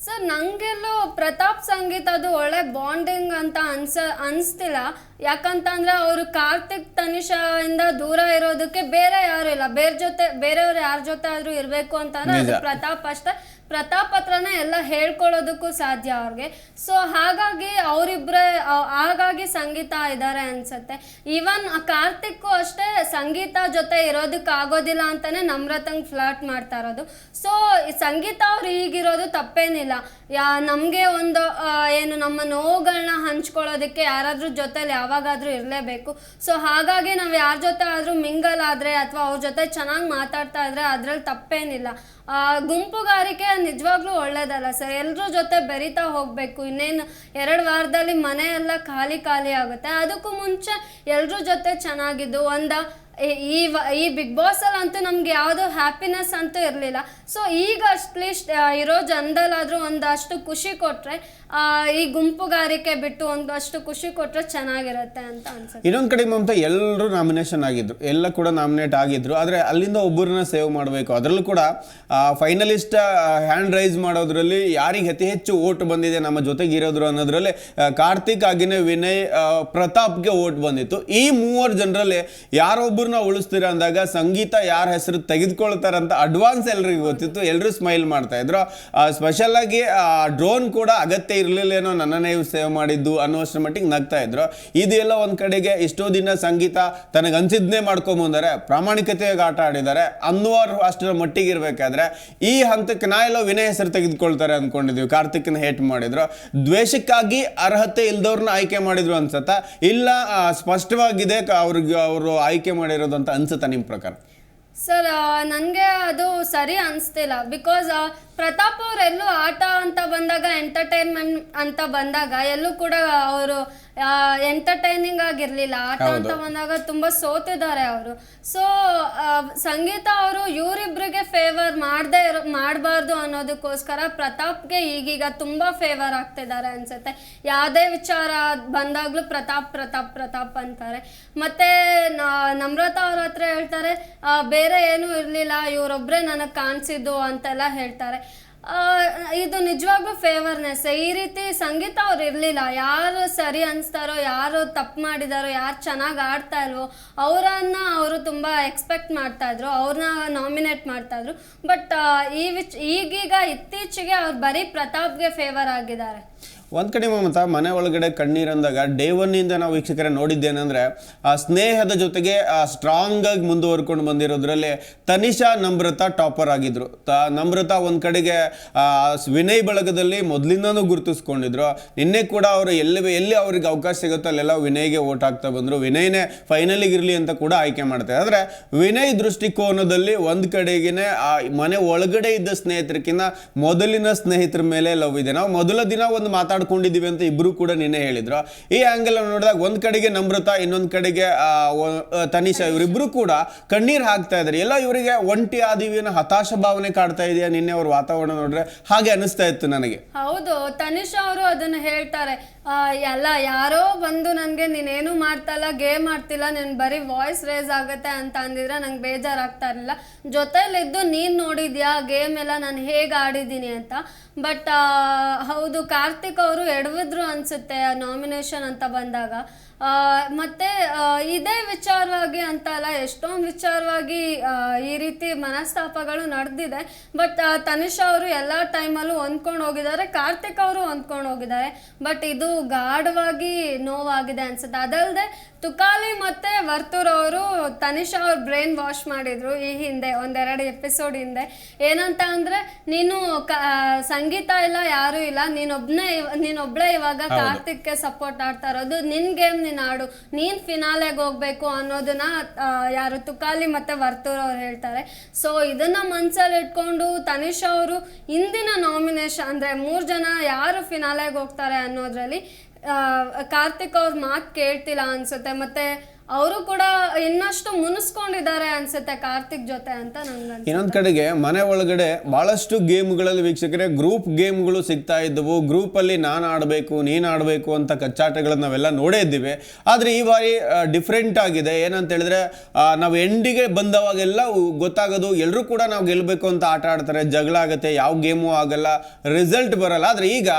ಸರ್ ನಂಗೆಲ್ಲೂ ಪ್ರತಾಪ್ ಸಂಗೀತ ಅದು ಒಳ್ಳೆ ಬಾಂಡಿಂಗ್ ಅಂತ ಅನ್ಸ ಅನ್ಸ್ತಿಲ್ಲ. ಯಾಕಂತಂದ್ರೆ ಅವರು ಕಾರ್ತಿಕ್ ತನಿಷಾ ಇಂದ ದೂರ ಇರೋದಕ್ಕೆ ಬೇರೆ ಯಾರು ಇಲ್ಲ. ಬೇರೆ ಜೊತೆ ಬೇರೆಯವ್ರು ಯಾರ ಜೊತೆ ಆದ್ರೂ ಇರ್ಬೇಕು ಅಂತಂದ್ರೆ ಅದು ಪ್ರತಾಪ್ ಅಷ್ಟೇ. ಪ್ರತಾಪ್ ಹತ್ರನೇ ಎಲ್ಲ ಹೇಳ್ಕೊಳ್ಳೋದಕ್ಕೂ ಸಾಧ್ಯ ಅವ್ರಿಗೆ. ಸೊ ಹಾಗಾಗಿ ಅವರಿಬ್ಬರೇ ಹಾಗಾಗಿ ಸಂಗೀತ ಇದ್ದಾರೆ ಅನ್ಸುತ್ತೆ. ಈವನ್ ಕಾರ್ತಿಕ್ಕು ಅಷ್ಟೇ ಸಂಗೀತ ಜೊತೆ ಇರೋದಕ್ಕೆ ಆಗೋದಿಲ್ಲ ಅಂತಾನೆ ನಮ್ರತಂಗ್ ಫ್ಲಾಟ್ ಮಾಡ್ತಾ ಇರೋದು. ಸೊ ಸಂಗೀತ ಅವ್ರು ಈಗಿರೋದು ತಪ್ಪೇನಿಲ್ಲ. ಯಾ, ನಮಗೆ ಒಂದು ಏನು ನಮ್ಮ ನೋವುಗಳನ್ನ ಹಂಚ್ಕೊಳ್ಳೋದಕ್ಕೆ ಯಾರಾದ್ರೂ ಜೊತೆಲಿ ಯಾವಾಗಾದ್ರೂ ಇರಲೇಬೇಕು. ಸೊ ಹಾಗಾಗಿ ನಾವು ಯಾರ ಜೊತೆ ಆದ್ರೂ ಮಿಂಗಲ್ ಆದ್ರೆ ಅಥವಾ ಅವ್ರ ಜೊತೆ ಚೆನ್ನಾಗಿ ಮಾತಾಡ್ತಾ ಇದ್ರೆ ಅದ್ರಲ್ಲಿ ತಪ್ಪೇನಿಲ್ಲ. ಗುಂಪುಗಾರಿಕೆ ನಿಜವಾಗ್ಲೂ ಒಳ್ಳೇದಲ್ಲ ಸರ್. ಎಲ್ಲರ ಜೊತೆ ಬೆರಿತಾ ಹೋಗಬೇಕು. ಇನ್ನೇನು ಎರಡು ವಾರದಲ್ಲಿ ಮನೆ ಎಲ್ಲ ಖಾಲಿ ಖಾಲಿ ಆಗುತ್ತೆ. ಅದಕ್ಕೂ ಮುಂಚೆ ಎಲ್ಲರ ಜೊತೆ ಚೆನ್ನಾಗಿದ್ದು. ಒಂದ ಈ- ವ- ಈ ಬಿಗ್ ಬಾಸ್ ಅಲ್ಲಿ ಅಂತೂ ನಮ್ಗೆ ಯಾವುದು ಹ್ಯಾಪಿನೆಸ್ ಅಂತೂ ಇರಲಿಲ್ಲ. ಸೊ ಈಗ ಅಟ್ಲೀಸ್ಟ್ ಇರೋ ಜನದಲ್ಲಾದ್ರೂ ಒಂದಷ್ಟು ಖುಷಿ ಕೊಟ್ರೆ ಆ, ಈ ಗುಂಪುಗಾರಿಕೆ ಬಿಟ್ಟು ಒಂದಷ್ಟು ಖುಷಿ ಕೊಟ್ಟರೆ ಚೆನ್ನಾಗಿರುತ್ತೆ ಅಂತ ಅನ್ಸುತ್ತೆ. ಇನ್ನೊಂದು ಕಡೆ ಮಮತಾ ಎಲ್ಲರೂ ನಾಮಿನೇಷನ್ ಆಗಿದ್ರು. ಎಲ್ಲ ಕೂಡ ನಾಮಿನೇಟ್ ಆಗಿದ್ರು. ಆದರೆ ಅಲ್ಲಿಂದ ಒಬ್ಬರನ್ನ ಸೇವ್ ಮಾಡಬೇಕು. ಅದರಲ್ಲೂ ಕೂಡ ಫೈನಲಿಸ್ಟ್ ಹ್ಯಾಂಡ್ ರೈಸ್ ಮಾಡೋದ್ರಲ್ಲಿ ಯಾರಿಗೆ ಅತಿ ಹೆಚ್ಚು ಓಟ್ ಬಂದಿದೆ, ನಮ್ಮ ಜೊತೆಗಿರೋದ್ರು ಅನ್ನೋದ್ರಲ್ಲಿ ಕಾರ್ತಿಕ್ ಆಗಿನೇ ವಿನಯ್ ಪ್ರತಾಪ್ಗೆ ಓಟ್ ಬಂದಿತ್ತು. ಈ ಮೂವರು ಜನರಲ್ಲಿ ಯಾರೊಬ್ಬರನ್ನ ಉಳಿಸ್ತೀರಾ ಅಂದಾಗ ಸಂಗೀತ ಯಾರ ಹೆಸರು ತೆಗೆದುಕೊಳ್ತಾರಂತ ಅಡ್ವಾನ್ಸ್ ಎಲ್ರಿಗೂ ಗೊತ್ತಿತ್ತು. ಎಲ್ಲರೂ ಸ್ಮೈಲ್ ಮಾಡ್ತಾ ಇದ್ರು. ಸ್ಪೆಷಲ್ ಆಗಿ ಡ್ರೋನ್ ಕೂಡ ಅಗತ್ಯ ಇರಲಿಲ್ಲೇನೋ ನನ್ನನ್ನೇ ಸೇವ್ ಮಾಡಿದ್ದು ಅನ್ನೋಷ್ಟರ ಮಟ್ಟಿಗೆ ನಗ್ತಾ ಇದ್ರು. ಇದೆಲ್ಲ ಒಂದು ಕಡೆಗೆ ಎಷ್ಟೋ ದಿನ ಸಂಗೀತ ತನಗೆ ಅನ್ಸಿದ್ನೇ ಮಾಡ್ಕೊಂಬಂದರೆ ಪ್ರಾಮಾಣಿಕತೆಯಾಗಿ ಆಟ ಆಡಿದ್ದಾರೆ ಅನ್ನುವರು ಅಷ್ಟರ ಮಟ್ಟಿಗೆ ಇರಬೇಕಾದ್ರೆ, ಈ ಹಂತಕ್ಕೆ ನಾ ಎಲ್ಲೋ ವಿನಯ ಹೆಸರು ತೆಗೆದುಕೊಳ್ತಾರೆ ಅಂದ್ಕೊಂಡಿದ್ವಿ ಕಾರ್ತಿಕ್ನ ಹೇಟ್ ಮಾಡಿದ್ರು. ದ್ವೇಷಕ್ಕಾಗಿ ಅರ್ಹತೆ ಇಲ್ದವ್ರನ್ನ ಆಯ್ಕೆ ಮಾಡಿದ್ರು ಅನ್ಸತ್ತ. ಇಲ್ಲ ಸ್ಪಷ್ಟವಾಗಿದೆ ಅವ್ರಿಗೆ ಅವರು ಆಯ್ಕೆ ಮಾಡಿರೋದು ಅಂತ ಅನ್ಸುತ್ತಾ ನಿಮ್ಮ ಪ್ರಕಾರ? ಸರ್ ನನಗೆ ಅದು ಸರಿ ಅನಿಸ್ತಿಲ್ಲ. ಬಿಕಾಸ್ ಪ್ರತಾಪ್ ಅವ್ರು ಎಲ್ಲೂ ಆಟ ಅಂತ ಬಂದಾಗ ಎಂಟರ್ಟೈನ್ಮೆಂಟ್ ಅಂತ ಬಂದಾಗ ಎಲ್ಲೂ ಕೂಡ ಅವರು ಎಂಟರ್ಟೈನಿಂಗ್ ಆಗಿರಲಿಲ್ಲ. ಆಟ ಅಂತ ಬಂದಾಗ ತುಂಬಾ ಸೋತಿದ್ದಾರೆ ಅವರು. ಸೊ ಸಂಗೀತ ಅವರು ಇವರಿಬ್ರಿಗೆ ಫೇವರ್ ಮಾಡದೆ ಇರೋ ಮಾಡಬಾರ್ದು ಅನ್ನೋದಕ್ಕೋಸ್ಕರ ಪ್ರತಾಪ್ಗೆ ಈಗೀಗ ತುಂಬಾ ಫೇವರ್ ಆಗ್ತಿದ್ದಾರೆ ಅನ್ಸುತ್ತೆ. ಯಾವುದೇ ವಿಚಾರ ಬಂದಾಗ್ಲೂ ಪ್ರತಾಪ್ ಪ್ರತಾಪ್ ಪ್ರತಾಪ್ ಅಂತಾರೆ. ಮತ್ತೆ ನಮ್ರತಾ ಅವ್ರ ಹತ್ರ ಹೇಳ್ತಾರೆ ಬೇರೆ ಏನೂ ಇರಲಿಲ್ಲ ಇವರೊಬ್ಬರೇ ನನಗೆ ಕಾಣಿಸಿದ್ದು ಅಂತೆಲ್ಲ ಹೇಳ್ತಾರೆ. ಇದು ನಿಜವಾಗ್ಲೂ ಫೇವರ್ನೆಸ್ ಈ ರೀತಿ ಸಂಗೀತ ಅವ್ರು ಇರಲಿಲ್ಲ. ಯಾರು ಸರಿ ಅನಿಸ್ತಾರೋ, ಯಾರು ತಪ್ಪು ಮಾಡಿದಾರೋ, ಯಾರು ಚೆನ್ನಾಗಿ ಆಡ್ತಾ ಇಲ್ವೋ, ಅವರನ್ನ ಅವರು ತುಂಬ ಎಕ್ಸ್ಪೆಕ್ಟ್ ಮಾಡ್ತಾಯಿದ್ರು ಅವ್ರನ್ನ ನಾಮಿನೇಟ್ ಮಾಡ್ತಾ ಇದ್ರು. ಬಟ್ ಈ ವಿಚ್ ಈಗೀಗ ಇತ್ತೀಚೆಗೆ ಅವ್ರು ಬರೀ ಪ್ರತಾಪ್ಗೆ ಫೇವರ್ ಆಗಿದ್ದಾರೆ. ಒಂದ್ ಕಡೆ ಮಮತಾ ಮನೆ ಒಳಗಡೆ ಕಣ್ಣೀರಂದಾಗ ಡೇ ಒನ್ನಿಂದ ನಾವು ವೀಕ್ಷಕರೇ ನೋಡಿದ್ದೇನೆಂದರೆ ಆ ಸ್ನೇಹದ ಜೊತೆಗೆ ಸ್ಟ್ರಾಂಗ್ ಆಗಿ ಮುಂದುವರ್ಕೊಂಡು ಬಂದಿರೋದ್ರಲ್ಲಿ ತನಿಷಾ ನಮ್ರತ ಟಾಪರ್ ಆಗಿದ್ರು. ತ ನಮ್ರತಾ ಒಂದ್ ಕಡೆಗೆ ಆ, ವಿನಯ್ ಬಳಗದಲ್ಲಿ ಮೊದಲಿಂದನೂ ಗುರುತಿಸ್ಕೊಂಡಿದ್ರು. ನಿನ್ನೆ ಕೂಡ ಅವರು ಎಲ್ಲಿ ಎಲ್ಲಿ ಅವ್ರಿಗೆ ಅವಕಾಶ ಸಿಗುತ್ತೋ ಅಲ್ಲೆಲ್ಲ ವಿನಯ್ಗೆ ಓಟ್ ಹಾಕ್ತಾ ಬಂದ್ರು. ವಿನಯ್ನೇ ಫೈನಲಿಗಿರಲಿ ಅಂತ ಕೂಡ ಆಯ್ಕೆ ಮಾಡ್ತಾರೆ. ಆದ್ರೆ ವಿನಯ್ ದೃಷ್ಟಿಕೋನದಲ್ಲಿ ಒಂದು ಕಡೆಗೇನೆ ಆ ಮನೆ ಒಳಗಡೆ ಇದ್ದ ಸ್ನೇಹಿತರಕ್ಕಿಂತ ಮೊದಲಿನ ಸ್ನೇಹಿತರ ಮೇಲೆ ಲವ್ ಇದೆ. ನಾವು ಮೊದಲ ದಿನ ಒಂದು ಮಾತಾಡ್ಕೊಂಡಿದೀವಿ ಅಂತ ಇಬ್ರು ಕೂಡ ನಿನ್ನೆ ಹೇಳಿದ್ರು. ಈ ಆಂಗಲ್ ನೋಡಿದಾಗ ಒಂದು ಕಡೆಗೆ ನಮ್ರತಾ ಇನ್ನೊಂದು ಕಡೆಗೆ ತನಿಷಾ ಇವರಿಬ್ರು ಕೂಡ ಕಣ್ಣೀರು ಹಾಕ್ತಾ ಇದ್ದಾರೆ ಎಲ್ಲ ಇವರಿಗೆ ಒಂಟಿ ಆದಿವಿ ಅನ್ನೋ ಹತಾಶ ಭಾವನೆ ಕಾಡ್ತಾ ಇದೆಯಾ ನಿನ್ನೆ ಅವ್ರ ವಾತಾವರಣ ನೋಡ್ರೆ? ಹಾಗೆ ಅನಿಸ್ತಾ ಇತ್ತು ನನಗೆ. ಹೌದು ತನಿಷಾ ಅವರು ಅದನ್ನ ಹೇಳ್ತಾರೆ. ಎಲ್ಲ, ಯಾರೋ ಬಂದು ನನಗೆ, ನೀನೇನು ಮಾಡ್ತಲ್ಲ ಗೇಮ್ ಆಡ್ತಿಲ್ಲ ನೀನು ಬರೀ ವಾಯ್ಸ್ ರೇಸ್ ಆಗುತ್ತೆ ಅಂತ ಅಂದಿದ್ರೆ ನಂಗೆ ಬೇಜಾರಾಗ್ತಾ ಇರಲಿಲ್ಲ. ಜೊತೆಯಲ್ಲಿದ್ದು ನೀನು ನೋಡಿದ್ಯಾ, ಗೇಮ್ ಎಲ್ಲ ನಾನು ಹೇಗೆ ಆಡಿದ್ದೀನಿ ಅಂತ? ಬಟ್ ಹೌದು, ಕಾರ್ತಿಕ್ ಅವರು ಎಡವಿದ್ರು ಅನಿಸುತ್ತೆ ನಾಮಿನೇಷನ್ ಅಂತ ಬಂದಾಗ. ಮತ್ತೆ ಇದೇ ವಿಚಾರವಾಗಿ ಅಂತ ಅಲ್ಲ ಎಷ್ಟೊಂದು ವಿಚಾರವಾಗಿ ಈ ರೀತಿ ಮನಸ್ತಾಪಗಳು ನಡೆದಿದೆ. ಬಟ್ ತನಿಷಾ ಅವರು ಎಲ್ಲ ಟೈಮಲ್ಲೂ ಹೊಂದ್ಕೊಂಡು ಹೋಗಿದ್ದಾರೆ. ಕಾರ್ತಿಕ್ ಅವರು ಹೊಂದ್ಕೊಂಡು ಹೋಗಿದ್ದಾರೆ. ಬಟ್, ಇದು ಗಾಢವಾಗಿ ನೋವಾಗಿದೆ ಅನ್ಸುತ್ತೆ. ಅದಲ್ಲದೆ ತುಕಾಲಿ ಮತ್ತೆ ವರ್ತೂರ್ ಅವರು ತನಿಷಾ ಅವ್ರ ಬ್ರೈನ್ ವಾಶ್ ಮಾಡಿದ್ರು ಈ ಹಿಂದೆ ಒಂದೆರಡು ಎಪಿಸೋಡ್ ಹಿಂದೆ. ಏನಂತ ಅಂದ್ರೆ ನೀನು ಸಂಗೀತ ಇಲ್ಲ ಯಾರು ಇಲ್ಲ. ನೀನೊಬ್ನೇ ನೀನೊಬ್ಳೆ ಇವಾಗ ಕಾರ್ತಿಕ್ಗೆ ಸಪೋರ್ಟ್ ಆಡ್ತಾ ಇರೋದು. ನಿನ್ ಗೇಮ್ ನೀನ್ ಆಡು. ನೀನ್ ಫಿನಾಲೆಗೆ ಹೋಗ್ಬೇಕು ಅನ್ನೋದನ್ನ ಯಾರು ತುಕಾಲಿ ಮತ್ತೆ ವರ್ತೂರ್ ಅವ್ರು ಹೇಳ್ತಾರೆ. ಸೊ ಇದನ್ನ ಮನ್ಸಲ್ಲಿ ಇಟ್ಕೊಂಡು ತನಿಷಾ ಅವರು ಇಂದಿನ ನಾಮಿನೇಷನ್ ಅಂದ್ರೆ ಮೂರ್ ಜನ ಯಾರು ಫಿನಾಲೆಗೆ ಹೋಗ್ತಾರೆ ಅನ್ನೋದ್ರಲ್ಲಿ ಕಾರ್ತಿಕ್ ಅವ್ರ ಮಾತು ಕೇಳ್ತಿಲ್ಲ ಅನ್ಸುತ್ತೆ. ಮತ್ತೆ ಅವರು ಕೂಡ ಇನ್ನಷ್ಟು ಮುನಿಸ್ಕೊಂಡಿದ್ದಾರೆ ಅನ್ಸುತ್ತೆ ಕಾರ್ತಿಕ್ ಜೊತೆ ಅಂತ ನಂಗೆ ಇನ್ನೊಂದ್ ಕಡೆಗೆ ಮನೆ ಒಳಗಡೆ ಬಹಳಷ್ಟು ಗೇಮ್ಗಳಲ್ಲಿ ವೀಕ್ಷಕರೇ ಗ್ರೂಪ್ ಗೇಮ್ಗಳು ಸಿಗ್ತಾ ಇದ್ದವು. ಗ್ರೂಪ್ ಅಲ್ಲಿ ನಾನು ಆಡಬೇಕು, ನೀನು ಆಡಬೇಕು ಅಂತ ಕಚ್ಚಾಟಗಳನ್ನ ನಾವೆಲ್ಲ ನೋಡೇ ಇದ್ದೀವಿ. ಆದರೆ ಈ ಬಾರಿ ಡಿಫ್ರೆಂಟ್ ಆಗಿದೆ. ಏನಂತ ಹೇಳಿದ್ರೆ ನಾವು ಎಂಡಿಗೆ ಬಂದವಾಗೆಲ್ಲ ಗೊತ್ತಾಗೋದು ಎಲ್ಲರೂ ಕೂಡ ನಾವು ಗೆಲ್ಲಬೇಕು ಅಂತ ಆಟ ಆಡ್ತಾರೆ. ಜಗಳ ಆಗುತ್ತೆ, ಯಾವ ಗೇಮು ಆಗಲ್ಲ ರಿಸಲ್ಟ್ ಬರಲ್ಲ. ಆದರೆ ಈಗ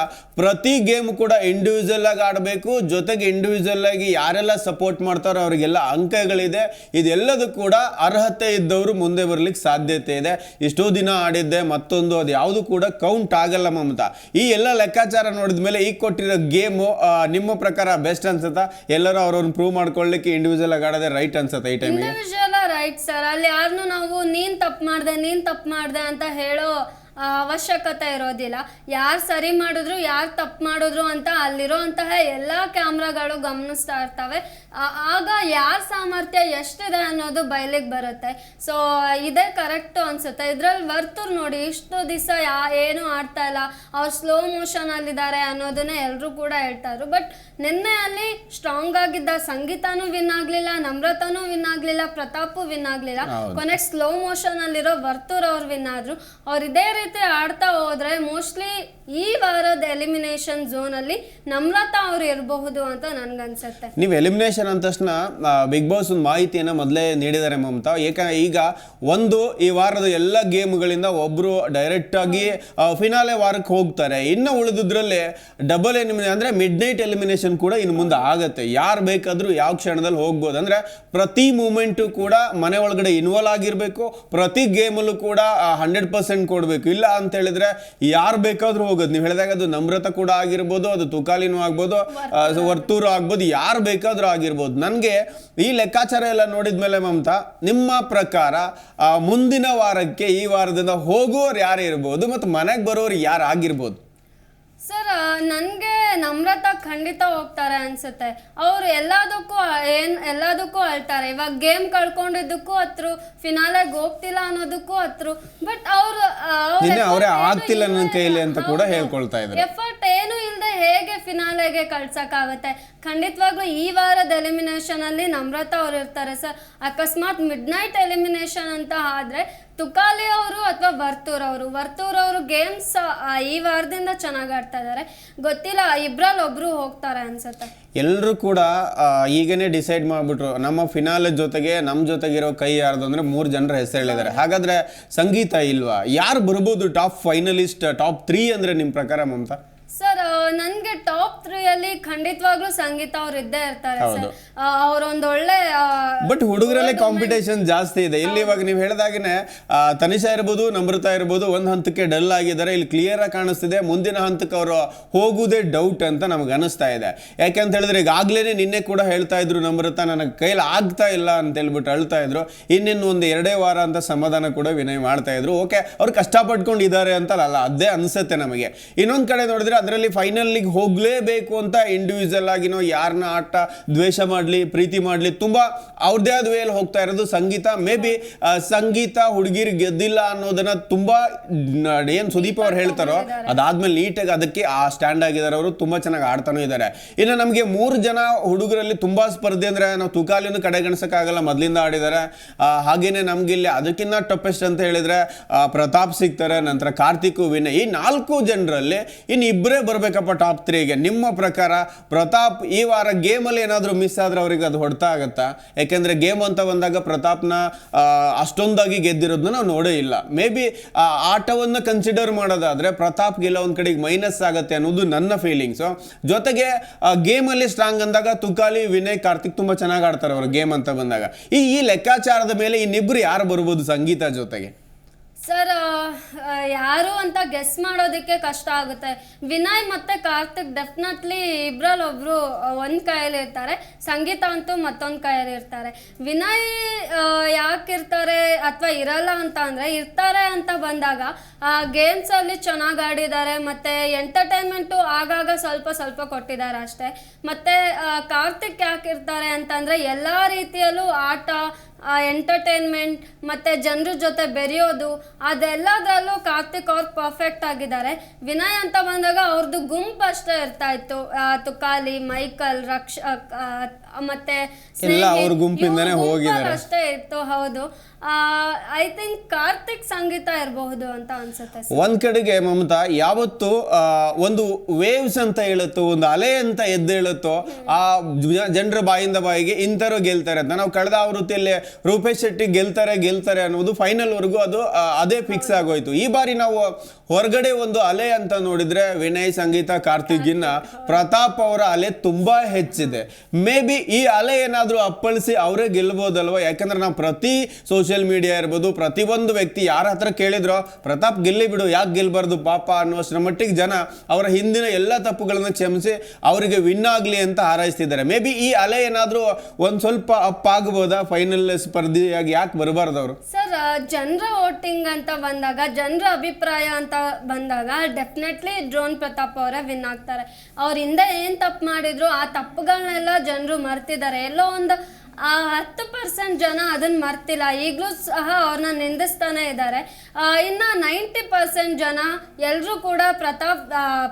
ಪ್ರತಿ ಗೇಮ್ ಕೂಡ ಇಂಡಿವಿಜುವಲ್ ಆಗಿ ಆಡಬೇಕು. ಜೊತೆಗೆ ಇಂಡಿವಿಜುವಲ್ ಆಗಿ ಯಾರೆಲ್ಲ ಸಪೋರ್ಟ್ ಮಾಡ್ತಾರೋ ಅವರಿಗೆಲ್ಲ ಅಂಕಗಳಿದೆ. ಇದೆಲ್ಲದೂ ಕೂಡ ಅರ್ಹತೆ ಇದ್ದವರು ಮುಂದೆ ಬರಲಿಕ್ಕೆ ಸಾಧ್ಯತೆ ಇದೆ. ಎಷ್ಟೋ ದಿನ ಆಡಿದ್ದೆ, ಮತ್ತೊಂದು ಅದು ಯಾವುದು ಕೂಡ ಕೌಂಟ್ ಆಗಲ್ಲ ಮಮತಾ. ಈ ಎಲ್ಲ ಲೆಕ್ಕಾಚಾರ ನೋಡಿದ ಮೇಲೆ ಈಗ ಕೊಟ್ಟಿರೋ ಗೇಮು ನಿಮ್ಮ ಪ್ರಕಾರ ಬೆಸ್ಟ್ ಅನ್ಸುತ್ತಾ? ಎಲ್ಲರೂ ಅವ್ರವ್ರನ್ನ ಪ್ರೂವ್ ಮಾಡ್ಕೊಳ್ಳಿಕ್ಕೆ ಇಂಡಿವಿಜುವಲ್ ಆಗಿ ಆಡೋದೇ ರೈಟ್ ಅನ್ಸುತ್ತೆ ಈ ಟೈಮಿಗೆ ರೈಟ್ ಸರ್ ಅಲ್ಲಿ ಯಾರನ್ನು ನಾವು ನೀನ್ ತಪ್ಪು ಮಾಡ್ದೆ, ನೀನ್ ತಪ್ಪು ಮಾಡ್ದೆ ಅಂತ ಹೇಳೋ ಅವಶ್ಯಕತೆ ಇರೋದಿಲ್ಲ. ಯಾರು ಸರಿ ಮಾಡಿದ್ರು ಯಾರು ತಪ್ಪು ಮಾಡಿದ್ರು ಅಂತ ಅಲ್ಲಿರೋ ಅಂತಹ ಎಲ್ಲ ಕ್ಯಾಮ್ರಾಗಳು ಗಮನಿಸ್ತಾ ಇರ್ತವೆ. ಆಗ ಯಾರ ಸಾಮರ್ಥ್ಯ ಎಷ್ಟಿದೆ ಅನ್ನೋದು ಬಯಲಿಗೆ ಬರುತ್ತೆ. ಸೊ ಇದೇ ಕರೆಕ್ಟು ಅನಿಸುತ್ತೆ. ಇದ್ರಲ್ಲಿ ವರ್ತೂರ್ ನೋಡಿ ಇಷ್ಟು ದಿವಸ ಯಾ ಏನು ಆಡ್ತಾ ಇಲ್ಲ ಅವ್ರು ಸ್ಲೋ ಮೋಷನಲ್ಲಿದ್ದಾರೆ ಅನ್ನೋದನ್ನ ಎಲ್ಲರೂ ಕೂಡ ಹೇಳ್ತಾರೆ ಬಟ್ ನಿನ್ನೆ ಅಲ್ಲಿ ಸ್ಟ್ರಾಂಗ್ ಆಗಿದ್ದ ಸಂಗೀತನೂ ವಿನ್ ಆಗ್ಲಿಲ್ಲ ನಮ್ರತನೂ ವಿನ್ ಆಗ್ಲಿಲ್ಲ ಪ್ರತಾಪು ವಿನ್ ಆಗ್ಲಿಲ್ಲ. ಕೊನೆಗೆ ಸ್ಲೋ ಮೋಷನ್ ಅಲ್ಲಿರೋ ವರ್ತೂರ್ ಅವ್ರು ವಿನ್ ಆದ್ರು. ಅವ್ರು ಇದೇ ರೀತಿ ಆಡ್ತಾ ಹೋದ್ರೆ ಮೋಸ್ಟ್ಲಿ ಈ ವಾರದ ಎಲಿಮಿನೇಷನ್ ಝೋನ್ ಅಲ್ಲಿ ನಮ್ರತಾ ಅವ್ರು ಇರಬಹುದು ಅಂತ ನನ್ಗನ್ಸತ್ತೆ. ನೀವು ಎಲಿಮಿನೇಷನ್ ಅಂದ ತಕ್ಷಣ ಬಿಗ್ ಬಾಸ್ ಒಂದು ಮಾಹಿತಿಯನ್ನು ಮೊದಲೇ ನೀಡಿದ್ದಾರೆ ಮಮತಾ. ಯಾಕಂದ್ರೆ ಈಗ ಒಂದು ಈ ವಾರದ ಎಲ್ಲ ಗೇಮ್ಗಳಿಂದ ಡೈರೆಕ್ಟ್ ಆಗಿ ಫಿನಾಲೆ ವಾರಕ್ಕೆ ಹೋಗ್ತಾರೆ. ಇನ್ನು ಉಳಿದಿದ್ರಲ್ಲಿ ಡಬಲ್ ಎಲಿಮಿನೇ ಅಂದರೆ ಮಿಡ್ ನೈಟ್ ಎಲಿಮಿನೇಷನ್ ಕೂಡ ಇನ್ನು ಮುಂದೆ ಆಗುತ್ತೆ. ಯಾರು ಬೇಕಾದರೂ ಯಾವ ಕ್ಷಣದಲ್ಲಿ ಹೋಗ್ಬೋದು. ಅಂದರೆ ಪ್ರತಿ ಮೂಮೆಂಟು ಕೂಡ ಮನೆ ಒಳಗಡೆ ಇನ್ವಾಲ್ವ್ ಆಗಿರಬೇಕು. ಪ್ರತಿ ಗೇಮಲ್ಲೂ ಕೂಡ ಹಂಡ್ರೆಡ್ ಪರ್ಸೆಂಟ್ ಕೊಡಬೇಕು. ಇಲ್ಲ ಅಂತ ಹೇಳಿದ್ರೆ ಯಾರು ಬೇಕಾದ್ರೂ ಹೋಗೋದು. ನೀವು ಹೇಳಿದಾಗ ಅದು ನಮ್ರತ ಕೂಡ ಆಗಿರ್ಬೋದು ಅದು ತುಕಾಲಿನೂ ಆಗ್ಬೋದು ವರ್ತೂರು. ಆಗ್ಬೋದು ಯಾರು ಬೇಕಾದರೂ ಆಗಿರ್ಬೋದು. ನನಗೆ ಈ ಲೆಕ್ಕಾಚಾರ ಎಲ್ಲ ನೋಡಿದ್ಮೇಲೆ ಮಮತಾ ನಿಮ್ಮ ಪ್ರಕಾರ ಮುಂದಿನ ವಾರಕ್ಕೆ ಈ ವಾರದಿಂದ ಹೋಗುವವರು ಯಾರು ಇರ್ಬೋದು ಮತ್ತು ಮನೆಗೆ ಬರೋರು ಯಾರು ಆಗಿರ್ಬೋದು? ಸರ್ ನನಗೆ ನಮ್ರತಾ ಖಂಡಿತ ಹೋಗ್ತಾರೆ ಅನ್ಸುತ್ತೆ. ಅವರು ಎಲ್ಲದಕ್ಕೂ ಏನ್ ಎಲ್ಲದಕ್ಕೂ ಅಳ್ತಾರೆ. ಇವಾಗ ಗೇಮ್ ಕಳ್ಕೊಂಡಿದ್ದಕ್ಕೂ ಹತ್ರು ಫಿನಾಲೆಗೆ ಹೋಗ್ತಿಲ್ಲ ಅನ್ನೋದಕ್ಕೂ ಹತ್ರು ಬಟ್ ಅವರು ನಿನ್ನೆ ಅವರೇ ಆಗ್ತಿಲ್ಲ ನನ್ನ ಕೈಯಲ್ಲಿ ಅಂತ ಕೂಡ ಹೇಳ್ಕೊಳ್ತಾ ಇದ್ದಾರೆ ಎಫರ್ಟ್ ಏನು ಇಲ್ಲದೆ ಹೇಗೆ ಫಿನಾಲೆಗೆ ಕಳ್ಸಕ್ಕಾಗುತ್ತೆ? ಖಂಡಿತವಾಗ್ಲೂ ಈ ವಾರದ ಎಲಿಮಿನೇಷನ್ ಅಲ್ಲಿ ನಮ್ರತ ಅವ್ರು ಇರ್ತಾರೆ ಸರ್. ಅಕಸ್ಮಾತ್ ಮಿಡ್ ನೈಟ್ ಎಲಿಮಿನೇಷನ್ ಅಂತ ಆದ್ರೆ ತುಕಾಲಿ ಅವರು ಅಥವಾ ವರ್ತೂರ್ ಅವರು ವರ್ತೂರ್ ಅವರು ಗೇಮ್ಸ್ ಈ ವಾರದಿಂದ ಚೆನ್ನಾಗಿ ಆಡ್ತಾ ಇದ್ದಾರೆ. ಗೊತ್ತಿಲ್ಲ ಇಬ್ರಲ್ಲಿ ಒಬ್ರು ಹೋಗ್ತಾರೆ ಅನ್ಸುತ್ತೆ. ಎಲ್ಲರೂ ಕೂಡ ಈಗೇನೆ ಈಗನೇ ಡಿಸೈಡ್ ಮಾಡಿಬಿಟ್ರು. ನಮ್ಮ ಫಿನಾಲ್ ಜೊತೆಗೆ ನಮ್ಮ ಜೊತೆಗಿರೋ ಕೈ ಯಾರ್ದು ಅಂದ್ರೆ ಮೂರು ಜನರ ಹೆಸರು ಹೇಳಿದ್ದಾರೆ ಹಾಗಾದ್ರೆ ಸಂಗೀತ ಇಲ್ವಾ? ಯಾರು ಬರ್ಬೋದು ಟಾಪ್ ಫೈನಲಿಸ್ಟ್ ಟಾಪ್ ತ್ರೀ ಅಂದ್ರೆ ನಿಮ್ಮ ಪ್ರಕಾರ ಮಮತಾ? ಸರ್ ನನಗೆ ಟಾಪ್ ತ್ರೀಯಲ್ಲಿ ಖಂಡಿತವಾಗ್ಲೂ ಸಂಗೀತ ಅವ್ರು ಇದ್ದೇ ಇರ್ತಾರೆ ಹೌದು. ಒಳ್ಳೆ ಬಟ್ ಹುಡುಗರಲ್ಲಿ ಕಾಂಪಿಟೇಷನ್ ಜಾಸ್ತಿ ಇದೆ. ಇಲ್ಲಿ ಇವಾಗ ನೀವು ಹೇಳಿದಾಗನೆ ತನಿಷಾ ಇರ್ಬೋದು ನಮ್ರತಾ ಇರ್ಬೋದು ಒಂದ್ ಹಂತಕ್ಕೆ ಡಲ್ ಆಗಿದ್ದಾರೆ. ಇಲ್ಲಿ ಕ್ಲಿಯರ್ ಆಗಿ ಕಾಣಿಸ್ತಿದೆ. ಮುಂದಿನ ಹಂತಕ್ಕೆ ಅವರು ಹೋಗುವುದೇ ಡೌಟ್ ಅಂತ ನಮ್ಗೆ ಅನಿಸ್ತಾ ಇದೆ. ಯಾಕೆ ಅಂತ ಹೇಳಿದ್ರೆ ಈಗಾಗ್ಲೇನೆ ನಿನ್ನೆ ಕೂಡ ಹೇಳ್ತಾ ಇದ್ರು ನಮ್ರತಾ ನನಗೆ ಕೈಲಿ ಆಗ್ತಾ ಇಲ್ಲ ಅಂತ ಹೇಳ್ಬಿಟ್ಟು ಅಳ್ತಾ ಇದ್ರು. ಇನ್ನಿನ್ನು ಒಂದು ಎರಡೇ ವಾರ ಅಂತ ಸಮಾಧಾನ ಕೂಡ ವಿನಯ್ ಮಾಡ್ತಾ ಇದ್ರು. ಓಕೆ ಅವ್ರು ಕಷ್ಟಪಟ್ಕೊಂಡಿದ್ದಾರೆ ಅಂತ ಅಲ್ಲ ಅದೇ ಅನ್ಸುತ್ತೆ ನಮಗೆ. ಇನ್ನೊಂದು ಕಡೆ ನೋಡಿದ್ರೆ ಅದರಲ್ಲಿ ಫೈನಲ್ಲಿಗೆ ಹೋಗಲೇಬೇಕು ಅಂತ ಇಂಡಿವಿಜುವಲ್ ಆಗಿನೋ ಯಾರನ್ನ ಆಟ, ದ್ವೇಷ ಮಾಡಲಿ, ಪ್ರೀತಿ ಮಾಡಲಿ, ತುಂಬ ಅವ್ರದ್ದೇ ಆದ ವೇಯಲ್ಲಿ ಹೋಗ್ತಾ ಇರೋದು ಸಂಗೀತ. ಮೇ ಬಿ ಸಂಗೀತ ಹುಡುಗಿರು ಗೆದ್ದಿಲ್ಲ ಅನ್ನೋದನ್ನ ತುಂಬ ಏನು ಸುದೀಪ್ ಅವ್ರು ಹೇಳ್ತಾರೋ ಅದಾದ್ಮೇಲೆ ನೀಟಾಗಿ ಅದಕ್ಕೆ ಆ ಸ್ಟ್ಯಾಂಡ್ ಆಗಿದ್ದಾರೆ ಅವರು, ತುಂಬ ಚೆನ್ನಾಗಿ ಆಡ್ತಾನೂ ಇದ್ದಾರೆ ಇನ್ನು ನಮಗೆ ಮೂರು ಜನ ಹುಡುಗರಲ್ಲಿ ತುಂಬ ಸ್ಪರ್ಧೆ ಅಂದರೆ ನಾವು ತುಕಾಲಿನೂ ಕಡೆಗಣಿಸೋಕ್ಕಾಗಲ್ಲ, ಮೊದಲಿಂದ ಆಡಿದ್ದಾರೆ ಹಾಗೇನೆ ನಮ್ಗೆ ಇಲ್ಲಿ ಅದಕ್ಕಿಂತ ಟಫೆಸ್ಟ್ ಅಂತ ಹೇಳಿದ್ರೆ ಪ್ರತಾಪ್ ಸಿಗ್ತಾರೆ, ನಂತರ ಕಾರ್ತಿಕ್ ವಿನಯ್ ಈ ನಾಲ್ಕು ಜನರಲ್ಲಿ ಇನ್ನು ಇಬ್ಬರೇ ಬರಬೇಕಪ್ಪ ಟಾಪ್ ತ್ರೀಗೆ ನಿಮ್ಮ ಪ್ರಕಾರ ಪ್ರತಾಪ್ ಈ ವಾರ ಗೇಮಲ್ಲಿ ಏನಾದರೂ ಮಿಸ್ ಆದರೆ ಅವರಿಗೆ ಅದು ಹೊಡ್ತಾ ಆಗುತ್ತಾ? ಯಾಕೆಂದರೆ ಗೇಮ್ ಅಂತ ಬಂದಾಗ ಪ್ರತಾಪ್ನ ಅಷ್ಟೊಂದಾಗಿ ಗೆದ್ದಿರೋದನ್ನ ನಾವು ನೋಡೇ ಇಲ್ಲ. ಮೇ ಬಿ ಆಟವನ್ನು ಕನ್ಸಿಡರ್ ಮಾಡೋದಾದರೆ ಪ್ರತಾಪ್ಗೆಲ್ಲ ಒಂದು ಕಡೆಗೆ ಮೈನಸ್ ಆಗುತ್ತೆ ಅನ್ನೋದು ನನ್ನ ಫೀಲಿಂಗ್ಸು ಜೊತೆಗೆ ಗೇಮಲ್ಲಿ ಸ್ಟ್ರಾಂಗ್ ಅಂದಾಗ ತುಕಾಲಿ, ವಿನಯ್, ಕಾರ್ತಿಕ್ ತುಂಬ ಚೆನ್ನಾಗಿ ಆಡ್ತಾರೆ ಅವರು ಗೇಮ್ ಅಂತ ಬಂದಾಗ. ಈ ಈ ಲೆಕ್ಕಾಚಾರದ ಮೇಲೆ ಇನ್ನಿಬ್ಬರು ಯಾರು ಬರ್ಬೋದು ಸಂಗೀತ ಜೊತೆಗೆ? ಸರ್ ಯಾರು ಅಂತ ಗೆಸ್ ಮಾಡೋದಕ್ಕೆ ಕಷ್ಟ ಆಗುತ್ತೆ. ವಿನಯ್ ಮತ್ತೆ ಕಾರ್ತಿಕ್ ಡೆಫಿನೆಟ್ಲಿ ಇಬ್ಬರಲ್ಲಿ ಒಬ್ರು ಒಂದು ಕೈಯಲ್ಲಿ ಇರ್ತಾರೆ. ಸಂಗೀತ ಅಂತೂ ಮತ್ತೊಂದು ಕೈಯಲ್ಲಿ ಇರ್ತಾರೆ. ವಿನಯ್ ಯಾಕೆ ಇರ್ತಾರೆ ಅಥವಾ ಇರಲ್ಲ ಅಂತ ಅಂದರೆ, ಇರ್ತಾರೆ ಅಂತ ಬಂದಾಗ ಗೇಮ್ಸಲ್ಲಿ ಚೆನ್ನಾಗಿ ಆಡಿದ್ದಾರೆ, ಮತ್ತು ಎಂಟರ್ಟೈನ್ಮೆಂಟು ಆಗಾಗ ಸ್ವಲ್ಪ ಸ್ವಲ್ಪ ಕೊಟ್ಟಿದ್ದಾರೆ ಅಷ್ಟೇ. ಮತ್ತು ಕಾರ್ತಿಕ್ ಯಾಕೆ ಇರ್ತಾರೆ ಅಂತಂದರೆ, ಎಲ್ಲ ರೀತಿಯಲ್ಲೂ ಆಟ ಎಂಟರ್ಟೈನ್ಮೆಂಟ್ ಮತ್ತು ಜನರ ಜೊತೆ ಬೆರೆಯೋದು ಅದೆಲ್ಲದರಲ್ಲೂ ಕಾರ್ತಿಕ್ ಅವ್ರು ಪರ್ಫೆಕ್ಟ್ ಆಗಿದ್ದಾರೆ. ವಿನಯ್ ಅಂತ ಬಂದಾಗ ಅವ್ರದ್ದು ಗುಂಪು ಅಷ್ಟೇ ಇರ್ತಾ ಇತ್ತು. ತುಕಾಲಿ ಮೈಕಲ್ ರಕ್ಷ ಮತ್ತೆ ಅಷ್ಟೇ ಇತ್ತು ಹೌದು. ಐ ಥಿಂಕ್ ಕಾರ್ತಿಕ್ ಸಂಗೀತ ಇರಬಹುದು ಅಂತ ಅನ್ಸುತ್ತೆ ಒಂದ್ ಕಡೆಗೆ ಮಮತಾ ಯಾವತ್ತು ಒಂದು ವೇವ್ಸ್ ಅಂತ ಹೇಳುತ್ತೋ ಒಂದು ಅಲೆ ಅಂತ ಎದ್ದೇಳುತ್ತೋ ಆ ಜನರ ಬಾಯಿಂದ ಬಾಯಿಗೆ ಇಂಥವ್ರು ಗೆಲ್ತಾರೆ ಅಂತ. ನಾವು ಕಳೆದ ಆವೃತ್ತಿಯಲ್ಲಿ ರೂಪೇಶ್ ಶೆಟ್ಟಿ ಗೆಲ್ತಾರೆ ಗೆಲ್ತಾರೆ ಅನ್ನೋದು ಫೈನಲ್ ವರೆಗೂ ಅದು ಅದೇ ಫಿಕ್ಸ್ ಆಗೋಯ್ತು. ಈ ಬಾರಿ ನಾವು ಹೊರಗಡೆ ಒಂದು ಅಲೆ ಅಂತ ನೋಡಿದ್ರೆ ವಿನಯ್ ಸಂಗೀತ ಕಾರ್ತಿಕ್ಗಿನ್ನ ಪ್ರತಾಪ್ ಅವರ ಅಲೆ ತುಂಬಾ ಹೆಚ್ಚಿದೆ. ಮೇ ಬಿ ಈ ಅಲೆ ಏನಾದರೂ ಅಪ್ಪಳಿಸಿ ಅವರೇ ಗೆಲ್ಬೋದಲ್ವಾ? ಯಾಕಂದ್ರೆ ನಾವು ಪ್ರತಿ ಸೋಷಿಯಲ್ ಮೀಡಿಯಾ ಇರ್ಬೋದು, ಪ್ರತಿಯೊಂದು ವ್ಯಕ್ತಿ ಯಾರ ಹತ್ರ ಕೇಳಿದ್ರೋ, ಪ್ರತಾಪ್ ಗೆಲ್ಲಿ ಬಿಡು, ಯಾಕೆ ಗೆಲ್ಬಾರ್ದು ಪಾಪ ಅನ್ನುವಷ್ಟರ ಮಟ್ಟಿಗೆ ಜನ ಅವರ ಹಿಂದಿನ ಎಲ್ಲ ತಪ್ಪುಗಳನ್ನು ಕ್ಷಮಿಸಿ ಅವರಿಗೆ ವಿನ್ ಆಗಲಿ ಅಂತ ಹಾರೈಸ್ತಿದ್ದಾರೆ. ಮೇ ಬಿ ಈ ಅಲೆ ಏನಾದರೂ ಒಂದು ಸ್ವಲ್ಪ ಅಪ್ ಆಗ್ಬೋದಾ? ಫೈನಲ್ ಸ್ಪರ್ಧಿಯಾಗಿ ಯಾಕೆ ಬರಬಾರ್ದು ಅವರು? ಸರ್ ಜನರ ವೋಟಿಂಗ್ ಅಂತ ಬಂದಾಗ, ಜನರ ಅಭಿಪ್ರಾಯ ಅಂತ ಬಂದಾಗ ಡೆಫಿನೆಟ್ಲಿ ಡ್ರೋನ್ ಪ್ರತಾಪ್ ಅವರೇ ವಿನ್ ಆಗ್ತಾರೆ. ಅವರಿಂದ ಏನು ತಪ್ಪು ಮಾಡಿದ್ರು, ಆ ತಪ್ಪುಗಳನ್ನೆಲ್ಲ ಜನರು ಮರ್ತಿದ್ದಾರೆ. ಎಲ್ಲೋ ಒಂದು ಆ, ಹತ್ತು ಪರ್ಸೆಂಟ್ ಜನ ಅದನ್ನ ಮರ್ತಿಲ್ಲ. ಈಗಲೂ ಸಹ ಅವ್ರನ್ನ ನಿಂದಿಸ್ತಾನೆ ಇದ್ದಾರೆ ಇನ್ನು ನೈಂಟಿ ಪರ್ಸೆಂಟ್ ಜನ ಎಲ್ಲರೂ ಕೂಡ ಪ್ರತಾಪ್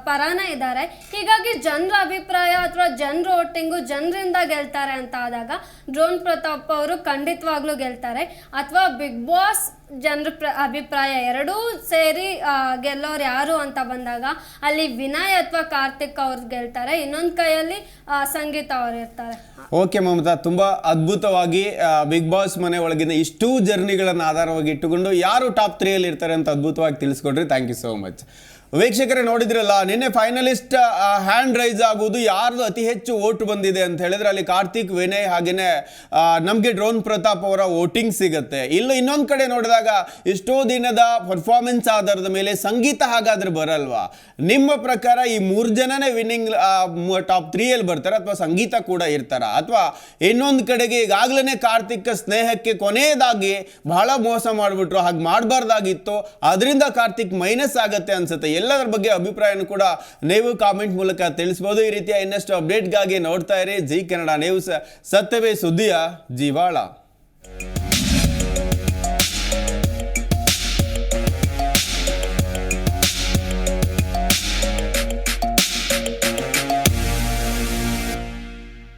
ಪರಾನ ಇದ್ದಾರೆ ಹೀಗಾಗಿ ಜನರ ಅಭಿಪ್ರಾಯ ಅಥವಾ ಜನರ ಓಟಿಂಗು ಜನರಿಂದ ಗೆಲ್ತಾರೆ ಅಂತ ಆದಾಗ ಡ್ರೋನ್ ಪ್ರತಾಪ್ ಅವರು ಖಂಡಿತವಾಗ್ಲೂ ಗೆಲ್ತಾರೆ. ಅಥವಾ ಬಿಗ್ ಬಾಸ್ ಜನರ ಪ್ರ, ಅಭಿಪ್ರಾಯ ಎರಡೂ ಸೇರಿ ಗೆಲ್ಲೋರು ಯಾರು ಅಂತ ಬಂದಾಗ ಅಲ್ಲಿ ವಿನಯ್ ಅಥವಾ ಕಾರ್ತಿಕ್ ಅವ್ರು ಗೆಲ್ತಾರೆ. ಇನ್ನೊಂದು ಕೈಯಲ್ಲಿ ಸಂಗೀತ ಅವ್ರು ಇರ್ತಾರೆ. ಓಕೆ ಮಮತಾ, ತುಂಬ ಅದ್ಭುತವಾಗಿ ಬಿಗ್ ಬಾಸ್ ಮನೆ ಒಳಗಿನ ಇಷ್ಟೂ ಜರ್ನಿಗಳನ್ನು ಆಧಾರವಾಗಿ ಇಟ್ಟುಕೊಂಡು ಯಾರು ಟಾಪ್ ತ್ರೀಯಲ್ಲಿ ಇರ್ತಾರೆ ಅಂತ ಅದ್ಭುತವಾಗಿ ತಿಳಿಸ್ಕೊಡ್ರಿ. ಥ್ಯಾಂಕ್ ಯು ಸೋ ಮಚ್ ವೀಕ್ಷಕರೇ ನೋಡಿದ್ರಲ್ಲ, ನಿನ್ನೆ ಫೈನಲಿಸ್ಟ್ ಹ್ಯಾಂಡ್ ರೈಸ್ ಆಗುವುದು ಯಾರ್ದು ಅತಿ ಹೆಚ್ಚು ಓಟ್ ಬಂದಿದೆ ಅಂತ ಹೇಳಿದ್ರೆ ಅಲ್ಲಿ ಕಾರ್ತಿಕ್ ವಿನಯ್ ಹಾಗೇನೆ ನಮಗೆ ಡ್ರೋನ್ ಪ್ರತಾಪ್ ಅವರ ವೋಟಿಂಗ್ ಸಿಗುತ್ತೆ. ಇಲ್ಲ ಇನ್ನೊಂದು ಕಡೆ ನೋಡಿದಾಗ ಎಷ್ಟೋ ದಿನದ ಪರ್ಫಾರ್ಮೆನ್ಸ್ ಆಧಾರದ ಮೇಲೆ ಸಂಗೀತ ಹಾಗಾದ್ರೆ ಬರಲ್ವಾ? ನಿಮ್ಮ ಪ್ರಕಾರ ಈ ಮೂರು ಜನನೇ ವಿನ್ನಿಂಗ್ ಟಾಪ್ ತ್ರೀಯಲ್ಲಿ ಬರ್ತಾರೆ ಅಥವಾ ಸಂಗೀತ ಕೂಡ ಇರ್ತಾರ? ಅಥವಾ ಇನ್ನೊಂದು ಕಡೆಗೆ ಈಗಾಗಲೇ ಕಾರ್ತಿಕ್ ಸ್ನೇಹಕ್ಕೆ ಕೊನೆಯದಾಗಿ ಬಹಳ ಮೋಸ ಮಾಡಿಬಿಟ್ರು, ಹಾಗೆ ಮಾಡಬಾರ್ದಾಗಿತ್ತು, ಅದರಿಂದ ಕಾರ್ತಿಕ್ ಮೈನಸ್ ಆಗುತ್ತೆ ಅನ್ಸುತ್ತೆ. ಎಲ್ಲದರ ಬಗ್ಗೆ ಅಭಿಪ್ರಾಯನೂ ಕೂಡ ನೀವು ಕಾಮೆಂಟ್ ಮೂಲಕ ತಿಳಿಸ್ಬೋದು. ಈ ರೀತಿಯ ಇನ್ನಷ್ಟು ಅಪ್ಡೇಟ್ಗಾಗಿ ನೋಡ್ತಾ ಇರಿ. ಜಿ ಕನ್ನಡ ನ್ಯೂಸ್ ಸತ್ಯವೇ ಸುದ್ದಿಯ, ಜೀವಾಳ.